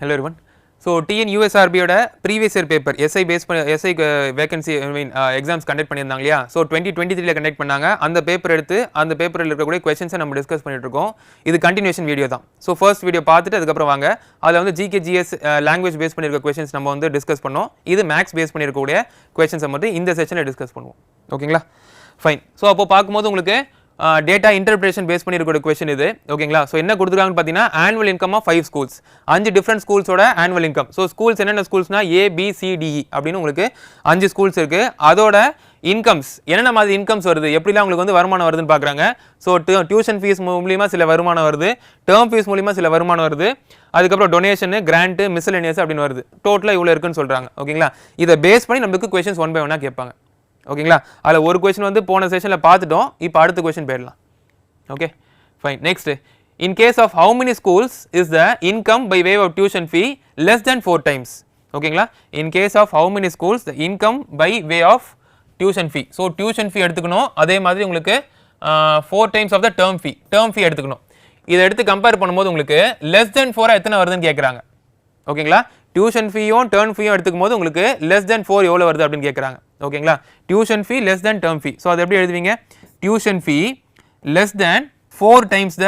Hello everyone. So TN யூஎஸ்ஆர்பியோட previous year paper SI base பண்ணி SI vacancy I mean exams conduct பண்ணியிருந்தாங்க இல்லையா? So twenty twenty த்ரீல conduct பண்ணாங்க. அந்த paper எடுத்து அந்த பேப்பரில் இருக்கக்கூடிய கொஸ்டின்ஸை நம்ம டிஸ்கஸ் பண்ணிட்டு இருக்கோம். இது கண்டினியூஷன் வீடியோ தான். ஸோ ஃபர்ஸ்ட் வீடியோ பார்த்துட்டு அதுக்கப்புறம் வாங்க. அதில் வந்து ஜிகே ஜிஎஸ் லாங்குவேஜ் பேஸ் பண்ணியிருக்க கொஸ்டின்ஸ் நம்ம வந்து டிஸ்கஸ் பண்ணோம். இது மேக்ஸ் பேஸ் பண்ணியிருக்கக்கூடிய கொஸ்டின்ஸை மட்டும் இந்த செஷனில் டிஸ்கஸ் பண்ணுவோம். ஓகேங்களா ஃபைன் ஸோ அப்போ பார்க்கும்போது உங்களுக்கு டேட்டா இன்டர்பிரேஷன் பேஸ் பண்ணியிருக்க கொஸ்டின் இது. ஓகேங்களா ஸோ என்ன கொடுத்துருக்காங்கன்னு பார்த்தீங்கன்னா annual income of five schools அஞ்சு டிஃப்ரெண்ட் ஸ்கூல்ஸோட ஆனுவல் இன்கம் ஸோ ஸ்கூல்ஸ் என்னென்ன ஸ்கூல்ஸ்னா A B C D E e அப்படின்னு உங்களுக்கு அஞ்சு ஸ்கூல்ஸ் இருக்குது அதோட இன்கம்ஸ் என்னென்ன மாதிரி இன்கம்ஸ் வருது? எப்படிலாம் உங்களுக்கு வந்து வருமானம் வருதுன்னு பார்க்குறாங்க. ஸோ டியூஷன் ஃபீஸ் மூலியமாக சில வருமானம் வருது. டேர்ம் ஃபீஸ் மூலியமாக சில வருமானம் வருது. அதுக்கப்புறம் டொனேஷனு கிராண்ட்டு மிஸ்லனியஸ் அப்படின்னு வருது. டோட்டலாக இவ்வளோ இருக்குன்னு சொல்கிறாங்க ஓகேங்களா இதை பேஸ் பண்ணி நம்மளுக்கு கொஸ்டின்ஸ் ஒன் பை ஒன்னாக கேட்பாங்க. ஓகேங்களா? அதில் ஒரு கொஷின் வந்து போன செஷனில் பார்த்துட்டோம். இப்போ அடுத்த கொஷின் போயிடலாம். Okay fine next in case of how many schools is the income by way of tuition fee less than four times ஓகேங்களா in case of how many schools the income by way of tuition fee so tuition fee எடுத்துக்கணும். அதே மாதிரி உங்களுக்கு four times of the term fee term fee எடுத்துக்கணும். இதை எடுத்து compare பண்ணும்போது உங்களுக்கு லெஸ் தென் ஃபோராக எத்தனை வருதுன்னு கேட்குறாங்க ஓகேங்களா டியூஷன் ஃபீயும் டேர்ன் ஃபீயும் எடுத்துக்கும் போது உங்களுக்கு லெஸ் தென் ஃபோர் எவ்வளோ வருது அப்படின்னு கேட்குறாங்க ஓகேங்களா? Tuition fee less than term fee so அது எப்படி எழுதுவீங்க? Tuition fee less than four times the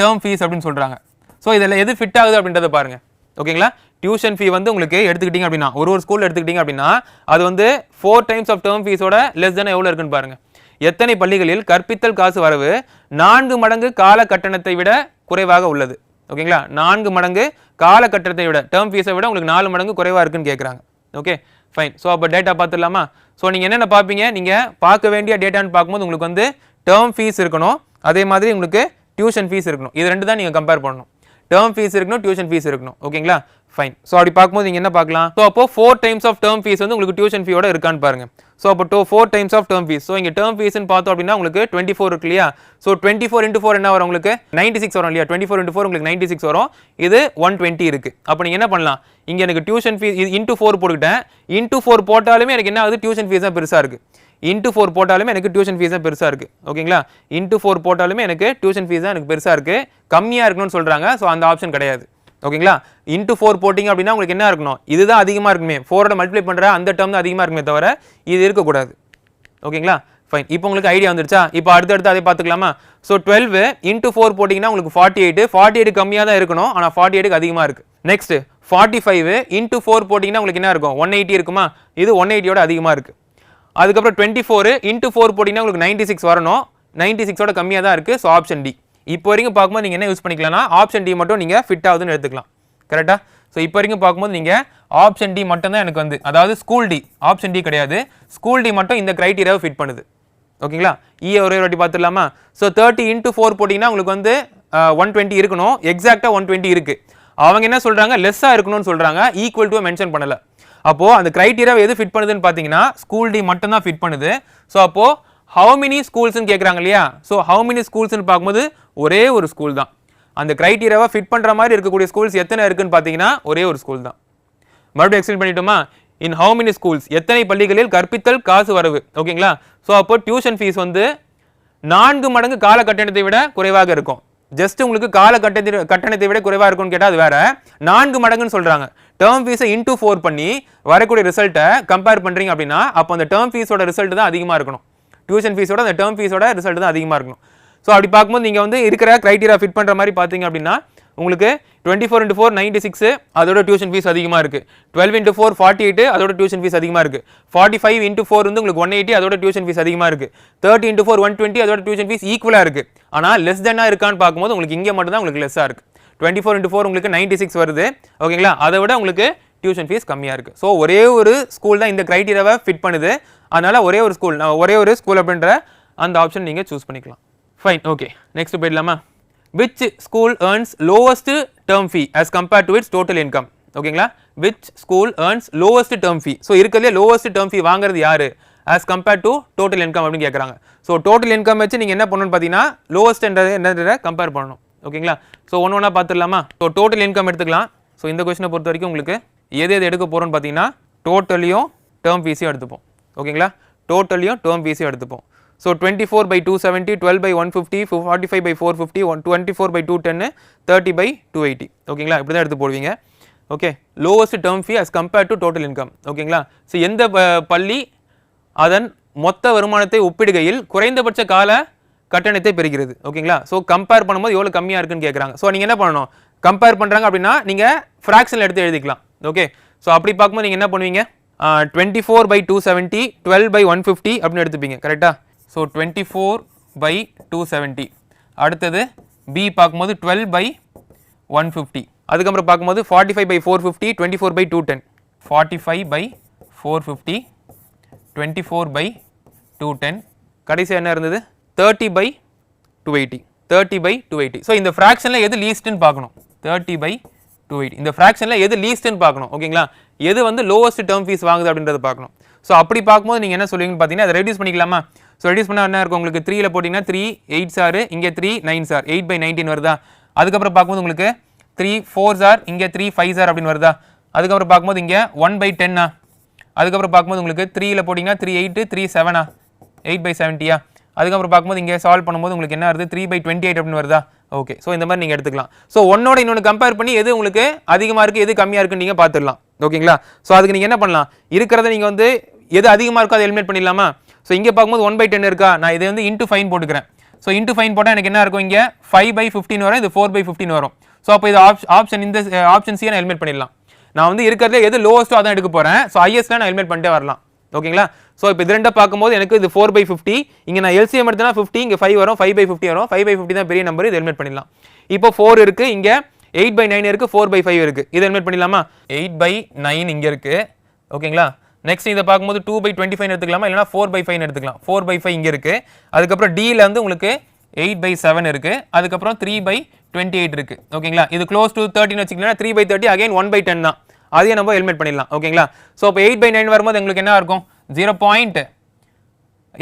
term fees அப்படின்னு சொல்கிறாங்க ஸோ இதில் எது ஃபிட் ஆகுது அப்படின்றத பாருங்க. ஓகேங்களா? டியூஷன் ஃபீ வந்து உங்களுக்கு எடுத்துக்கிட்டீங்க அப்படின்னா ஒரு ஒரு ஸ்கூலில் எடுத்துக்கிட்டீங்க அப்படின்னா அது வந்து ஃபோர் டைம்ஸ் ஆஃப் டேர்ம் ஃபீஸோட லெஸ் தென் எவ்வளோ இருக்குன்னு பாருங்கள் எத்தனை பள்ளிகளில் கற்பித்தல் காசு வரவு நான்கு மடங்கு கால கட்டணத்தை விட குறைவாக உள்ளது. ஓகேங்களா? நான்கு மடங்கு காலகட்டத்தை விட டேர்ம் ஃபீஸை விட உங்களுக்கு நாலு மடங்கு குறைவாக இருக்குன்னு கேட்குறாங்க ஓகே? ஃபைன் ஸோ அப்போ டேட்டா பார்த்துடலாமா ஸோ நீங்கள் என்னென்ன பார்ப்பீங்க நீங்கள் பார்க்க வேண்டிய டேட்டான்னு பார்க்கும்போது உங்களுக்கு வந்து டேர்ம் ஃபீஸ் இருக்கணும். அதே மாதிரி உங்களுக்கு டியூஷன் ஃபீஸ் இருக்கணும். இது ரெண்டு தான் நீங்கள் கம்பேர் பண்ணணும். டேர்ம் ஃபீஸ் இருக்கணும் டியூஷன் ஃபீஸ் இருக்கணும். ஓகேங்களா? ஃபைன் ஸோ அப்படி பார்க்கும்போது நீங்கள் என்ன பார்க்கலாம்? ஸோ அப்போ four times of term fees வந்து உங்களுக்கு டியூஷன் ஃபீயோட இருக்கான்னு பாருங்க. ஸோ அப்போ two four times of term fees so இங்கே டேர்ம் ஃபீஸ்னு பார்த்தோம் அப்படின்னா உங்களுக்கு டுவெண்ட்டி ஃபோர் இருக்கு இல்லையா? So twenty four into four என்ன வரும் உங்களுக்கு? நைன்ட்டி சிக்ஸ் வரும் இல்லையா? டுவெண்ட்டி ஃபோர் இன்ட்டு ஃபோர் உங்களுக்கு நைன்ட்டி சிக்ஸ் வரும். இது ஒன் டுவெண்ட்டி இருக்குது அப்போ நீங்கள் என்ன பண்ணலாம்? இங்கே எனக்கு டியூஷன் ஃபீஸ் இன்ட்டு ஃபோர் போட்டுக்கிட்டேன். இன்ட்டு ஃபோர் போட்டாலுமே எனக்கு என்ன ஆகுது? டியூஷன் ஃபீஸ் தான் பெருசாக இருக்குது இன்ட்டு ஃபோர் போட்டாலுமே எனக்கு டியூஷன் ஃபீஸ் தான் பெருசாக இருக்குது ஓகேங்களா இன்ட்டு ஃபோர் போட்டாலுமே எனக்கு டியூஷன் ஃபீஸ் தான் எனக்கு பெருசாக இருக்குது கம்மியாக இருக்கணும்னு சொல்கிறாங்க ஸோ அந்த ஆப்ஷன் கிடையாது. ஓகேங்களா? இன்ட்டு ஃபோர் போட்டிங்க அப்படின்னா உங்களுக்கு என்ன இருக்கணும்? இதுதான் அதிகமாக இருக்குமே. ஃபோரோட மல்டிப்ளை பண்ணுற அந்த டேர்ம் தான் அதிகமாக இருக்குமே தவிர இது இருக்கக்கூடாது. ஓகேங்களா? ஃபைன் இப்போ உங்களுக்கு ஐடியா வந்துருச்சா? இப்போ அடுத்தடுத்து அதை பார்த்துக்கலாமா? ஸோ டுவெல் இன்ட்டு ஃபோர் போட்டிங்கன்னா உங்களுக்கு ஃபார்ட்டி எயிட் ஃபார்ட்டி எயிட் கம்மியாக தான் இருக்கணும். ஆனால் ஃபார்ட்டி எயிட்டுக்கு அதிகமாக இருக்குது next forty five into four போட்டிங்கன்னா உங்களுக்கு என்ன இருக்கும்? ஒன் எயிட்டி இருக்குமா? இது ஒன் எயிட்டியோட அதிகமாக இருக்குது அதுக்கப்புறம் டுவெண்ட்டி ஃபோர் இன்ட்டு ஃபோர் போட்டிங்கன்னா உங்களுக்கு நைன்ட்டி சிக்ஸ் வரணும். நைன்ட்டி சிக்ஸோட கம்மியாக தான் இருக்குது ஸோ ஆப்ஷன் டி இப்போ வரைக்கும் பார்க்கும்போது நீங்கள் என்ன யூஸ் பண்ணிக்கலாம்னா ஆப்ஷன் டி மட்டும் நீங்கள் ஃபிட் ஆகுதுன்னு எடுத்துக்கலாம். கரெக்டாக ஸோ இப்போ வரைக்கும் பார்க்கும்போது நீங்கள் ஆப்ஷன் டி மட்டும் தான் எனக்கு வந்து அதாவது ஸ்கூல் டி ஆப்ஷன் டி கிடையாது. ஸ்கூல் டி மட்டும் இந்த க்ரைட்டீரியாவை ஃபிட் பண்ணுது. ஓகேங்களா இஏ e ஒரே ஒரு வாட்டி பார்த்துடலாமா? ஸோ தேர்ட்டி இன்ட்டு ஃபோர் போட்டிங்கன்னா உங்களுக்கு வந்து ஒன் டுவெண்ட்டி இருக்கணும். எக்ஸாக்டாக ஒன் டுவெண்ட்டி இருக்குது அவங்க என்ன சொல்கிறாங்க லெஸ்ஸாக இருக்கணும்னு சொல்கிறாங்க ஈக்குவல் டு மென்ஷன் பண்ணலை. அப்போது அந்த க்ரைட்டீரியாவை எது ஃபிட் பண்ணுதுன்னு பார்த்தீங்கன்னா ஸ்கூல் டி மட்டும் தான் ஃபிட் பண்ணுது. ஸோ அப்போது ஹவு மெனி ஸ்கூல்ஸ்னு கேட்குறாங்க இல்லையா? ஸோ ஹவு மெனி ஸ்கூல்ஸ்னு பார்க்கும்போது ஒரே ஒரு ஸ்கூல் தான். அந்த க்ரைட்டீரியாவை ஃபிட் பண்ணுற மாதிரி இருக்கக்கூடிய ஸ்கூல்ஸ் எத்தனை இருக்குன்னு பார்த்தீங்கன்னா ஒரே ஒரு ஸ்கூல் தான். மறுபடியும் எக்ஸ்பிளைன் பண்ணிட்டோமா? இன் ஹவு மெனி ஸ்கூல்ஸ் எத்தனை பள்ளிகளில் கற்பித்தல் காசு வரவு? ஓகேங்களா ஸோ அப்போ டியூஷன் ஃபீஸ் வந்து நான்கு மடங்கு கால கட்டணத்தை விட குறைவாக இருக்கும். ஜஸ்ட் உங்களுக்கு கால கட்டணத்தை கட்டணத்தை விட குறைவாக இருக்கும்னு கேட்டால் அது வேற. நான்கு மடங்குன்னு சொல்கிறாங்க டேர்ம் ஃபீஸை இன்டூ ஃபோர் பண்ணி வரக்கூடிய ரிசல்ட்டை கம்பேர் பண்ணுறீங்க அப்படின்னா அப்போ அந்த டேர்ம் ஃபீஸோட ரிசல்ட் தான் அதிகமாக இருக்கணும். டியூஷன் ஃபீஸோட அந்த டேர்ம் ஃபீஸோட ரிசல்ட் தான் அதிகமாக இருக்கணும். ஸோ அப்படி பார்க்கும்போது நீங்கள் வந்து இருக்கிற க்ரைட்டீரியா ஃபிட் பண்ணுற மாதிரி பார்த்தீங்க அப்படின்னா உங்களுக்கு twenty four into four ninety six அதோட டியூஷன் ஃபீஸ் அதிகமாக இருக்குது twelve into four forty eight அதோட டியூஷன் ஃபீஸ் அதிகமாக இருக்குது ஃபார்ட்டி ஃபைவ் இன்ட்டு ஃபோர் வந்து உங்களுக்கு ஒன் எயிட்டி அதோட டியூஷன் ஃபீஸ் அதிகமாக இருக்குது thirty into four one twenty அதோட டியூஷன் ஃபீஸ் ஈக்குவலாக இருக்குது ஆனால் லெஸ் தென்னாக இருக்கான்னு பார்க்கும்போது உங்களுக்கு இங்கே மட்டும் தான் உங்களுக்கு லெஸ்ஸாக இருக்குது டுவெண்ட்டி ஃபோர் இன்ட்டு ஃபோர் உங்களுக்கு நைன்ட்டி சிக்ஸ் வருது ஓகேங்களா அதை விட உங்களுக்கு டியூஷன் ஃபீஸ் கம்மியாக இருக்குது ஸோ ஒரே ஒரு ஸ்கூல் தான் இந்த க்ரைட்டீரியாவை ஃபிட் பண்ணுது. அதனால் ஒரே ஒரு ஸ்கூல் ஒரே ஒரு ஸ்கூல் அப்படின்ற அந்த ஆப்ஷன் நீங்கள் சூஸ் பண்ணிக்கலாம். ஃபைன் ஓகே நெக்ஸ்ட் போயிடலாமா? Which school earns lowest term fee as compared to its total income ஓகேங்களா which school earns lowest term fee so இருக்கிறதுலே லோவஸ்ட் டேர்ம் ஃபீ வாங்குறது யார்? As compared to total income அப்படின்னு கேட்குறாங்க so total income வச்சு நீங்கள் என்ன பண்ணணும்னு பார்த்தீங்கன்னா லோவஸ்ட்ன்றது என்னன்றதை கம்பேர் பண்ணணும். ஓகேங்களா ஸோ ஒன்று ஒன்றா பார்த்துடலாமா ஸோ டோட்டல் இன்கம் எடுத்துக்கலாம். ஸோ இந்த கொஸ்டினை பொறுத்த வரைக்கும் உங்களுக்கு எது எது எடுக்க போகிறோன்னு பார்த்தீங்கன்னா டோட்டலையும் டேர்ம் ஃபீஸையும் எடுத்துப்போம். ஓகேங்களா? டோட்டலையும் டேர்ம் ஃபீஸையும் எடுத்துப்போம். So twenty four by two seventy twelve by one fifty forty five by four fifty one twenty four by two ten thirty by two eighty ஓகேங்களா? இப்படி தான் எடுத்து போடுவீங்க. Okay? Lowest term fee as compared to total income ஓகேங்களா? So எந்த ப- பள்ளி அதன் மொத்த வருமானத்தை ஒப்பிடுகையில் குறைந்தபட்ச கால கட்டணத்தை பெறுகிறது. ஓகேங்களா? ஸோ கம்பேர் பண்ணும்போது எவ்வளோ கம்மியாக இருக்குன்னு கேட்குறாங்க ஸோ நீங்கள் என்ன பண்ணணும்? கம்பேர் பண்ணுறாங்க அப்படின்னா நீங்கள் ஃப்ராக்ஷனில் எடுத்து எழுதிக்கலாம். ஓகே ஸோ அப்படி பார்க்கும்போது நீங்கள் என்ன பண்ணுவீங்க? Twenty four by two seventy twelve by one fifty அப்படின்னு எடுத்துப்பீங்க. கரெக்டாக so twenty four by two seventy அடுத்தது பி பார்க்கும்போது டுவெல் பை ஒன் ஃபிஃப்டி அதுக்கப்புறம் பார்க்கும்போது forty five by four fifty twenty four by two ten forty five by four fifty twenty four by two ten கடைசியாக என்ன இருந்தது? Thirty by two eighty thirty by two eighty so இந்த ஃப்ராக்ஷனில் எது லீஸ்ட்டுன்னு பார்க்கணும். Thirty by two eight இந்த ஃப்ராக்ஷனில் எது லீஸ்ட்டுன்னு பார்க்கணும் ஓகேங்களா எது வந்து லோவஸ்ட் டேர்ம் ஃபீஸ் வாங்குது அப்படின்றத பார்க்கணும். ஸோ அப்படி பார்க்கும்போது நீங்கள் என்ன சொல்லுவீங்கன்னு பார்த்தீங்கன்னா அதை ரெடியூஸ் பண்ணிக்கலாமா? ஸோ ரெடியூஸ் பண்ணால் என்ன இருக்கும் உங்களுக்கு? த்ரீல போட்டிங்கன்னா த்ரீ எயிட் சார் இங்கே three nine sir eight by nineteen வருதா? அதுக்கப்புறம் பார்க்கும்போது உங்களுக்கு த்ரீ ஃபோர் சார் இங்கே த்ரீ ஃபைவ் சார் அப்படின்னு வருதா? அதுக்கப்புறம் பார்க்கும்போது இங்கே ஒன் பை டென்னா அதுக்கப்புறம் பார்க்கும்போது உங்களுக்கு த்ரீல போட்டிங்கன்னா த்ரீ எயிட்டு த்ரீ செவனா எயிட் பை செவன்ட்டியா அதுக்கப்புறம் பார்க்கும்போது இங்கே சால்வ் பண்ணும்போது உங்களுக்கு என்ன வருது? த்ரீ பை டுவெண்ட்டி எயிட் அப்படின்னு வருதா? ஓகே ஸோ இந்த மாதிரி நீங்கள் எடுத்துக்கலாம். ஸோ ஒன்னோட இன்னொன்று கம்பேர் பண்ணி எது உங்களுக்கு அதிகமாக இருக்குது எது கம்மியாக இருக்குன்னு நீங்கள் பார்த்துடலாம். ஓகேங்களா ஸோ அதுக்கு நீங்கள் என்ன பண்ணலாம்? இருக்கிறத நீங்கள் வந்து எது அதிகமாக இருக்கோ அதை எலிமினேட் பண்ணிடலாமா? ஸோ இங்கே பார்க்கும்போது ஒன் பை டென் இருக்கா? நான் இதை வந்து இன்ட்டு ஃபைன் போட்டுக்கிறேன். ஸோ இன்ட்டு ஃபைன் போட்டால் எனக்கு என்ன இருக்கும் இங்கே? ஃபைவ் பை ஃபிஃப்டின் வரும் இது ஃபோர் பை ஃபிஃப்டின் வரும். ஸோ அப்போ இது ஆப்ஷன் இந்த ஆப்ஷன் சியை நான் எலிமினேட் பண்ணிடலாம். நான் வந்து இருக்கிறதுல எது லோவஸ்ட்டோ அதான் எடுக்க போகிறேன் ஸோ ஹையஸ்ட்ல நான் எலிமினேட் பண்ணிட்டே வரலாம். ஓகேங்களா ஸோ இப்போ இது ரெண்டை பார்க்கும்போது எனக்கு இது ஃபோர் பை ஃபிஃப்டி இங்கே நான் எல்சிஎம் எடுத்தனா ஃபிஃப்டி இங்கே ஃபைவ் வரும் ஃபைவ் பை ஃபிஃப்டி வரும். ஃபைவ் பை ஃபிஃப்டி தான் பெரிய நம்பர் இது ஹெல்மெட் பண்ணிடலாம். இப்போ ஃபோர் இருக்குது இங்கே எயிட் பை நைன் இருக்குது ஃபோர் பை ஃபைவ் இருக்குது இது ஹெல்மெட் பண்ணிடலாமா? எயிட் பை நைன் இங்கே இருக்குது ஓகேங்களா நெக்ஸ்ட் இதை பார்க்கும்போது டூ பை டுவெண்ட்டி ஃபைவ் எடுத்துக்கலாமா? இல்லைனா ஃபோர் பை ஃபைவ் எடுத்துக்கலாம். ஃபோர் பை ஃபைவ் இங்கே இருக்குது அதுக்கப்புறம் டியில் வந்து உங்களுக்கு எயிட் பை செவன் இருக்குது அதுக்கப்புறம் த்ரீ பை டுவெண்ட்டி எயிட் இருக்குது ஓகேங்களா இது க்ளோஸ் டு தேர்ட்டின்னு வச்சுக்கலாம் three by thirty again one by ten தான். அதையும் நம்ம ஹெல்மெட் பண்ணிடலாம். ஓகேங்களா ஸோ இப்போ எயிட் பை நைன் வரும்போது உங்களுக்கு என்ன இருக்கும்? ஜீரோ பாயிண்ட்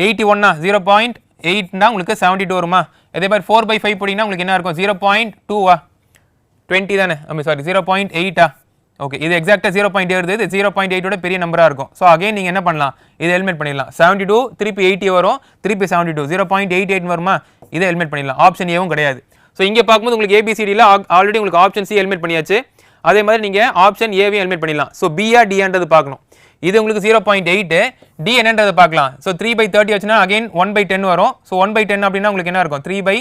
எயிட்டி ஒன்னா ஜீரோ பாயிண்ட் எயிட்னா உங்களுக்கு செவன்ட்டி டூ வருமா? இதே மாதிரி ஃபோர் பை ஃபைவ் போட்டிங்கன்னா உங்களுக்கு என்ன இருக்கும்? ஜீரோ பாயிண்ட் டூவா டுவெண்ட்டி தானே? ஐ சாரி ஜீரோ பாயிண்ட் எயிட்டா ஓகே இது எக்ஸாக்டாக ஜீரோ பாயிண்ட் வருது இது ஜீரோ பாயிண்ட் எயிட்டோட பெரிய நம்பராக இருக்கும். ஸோ அகைன் நீங்கள் என்ன பண்ணலாம்? இதை ஹெல்மெட் பண்ணிடலாம். செவன்ட்டி டூ திருப்பி எயிட்டி வரும். திருப்பி seventy two zero point eight eight வருமா? இதை ஹெல்மெட் பண்ணிடலாம். ஆப்ஷன் ஏவும் கிடையாது. ஸோ இங்கே பார்க்கும்போது உங்களுக்கு ஏபிசிடியில் ஆல்ரெடி உங்களுக்கு ஆப்ஷன் சி ஹெல்மெட் பண்ணியாச்சு. அதே மாதிரி நீங்கள் ஆப்ஷன் ஏவையும் எலிமினேட் பண்ணிடலாம். ஸோ பிஆர் டிஎன்றது பார்க்கணும். இது உங்களுக்கு ஜீரோ பாயிண்ட் எயிட்டு டி என்னன்றதை பார்க்கலாம். ஸோ த்ரீ பை தேர்ட்டி வச்சுன்னா அகைன் ஒன் பை டென் வரும். ஸோ ஒன் பை டென் அப்படின்னா உங்களுக்கு என்ன இருக்கும்? த்ரீ பை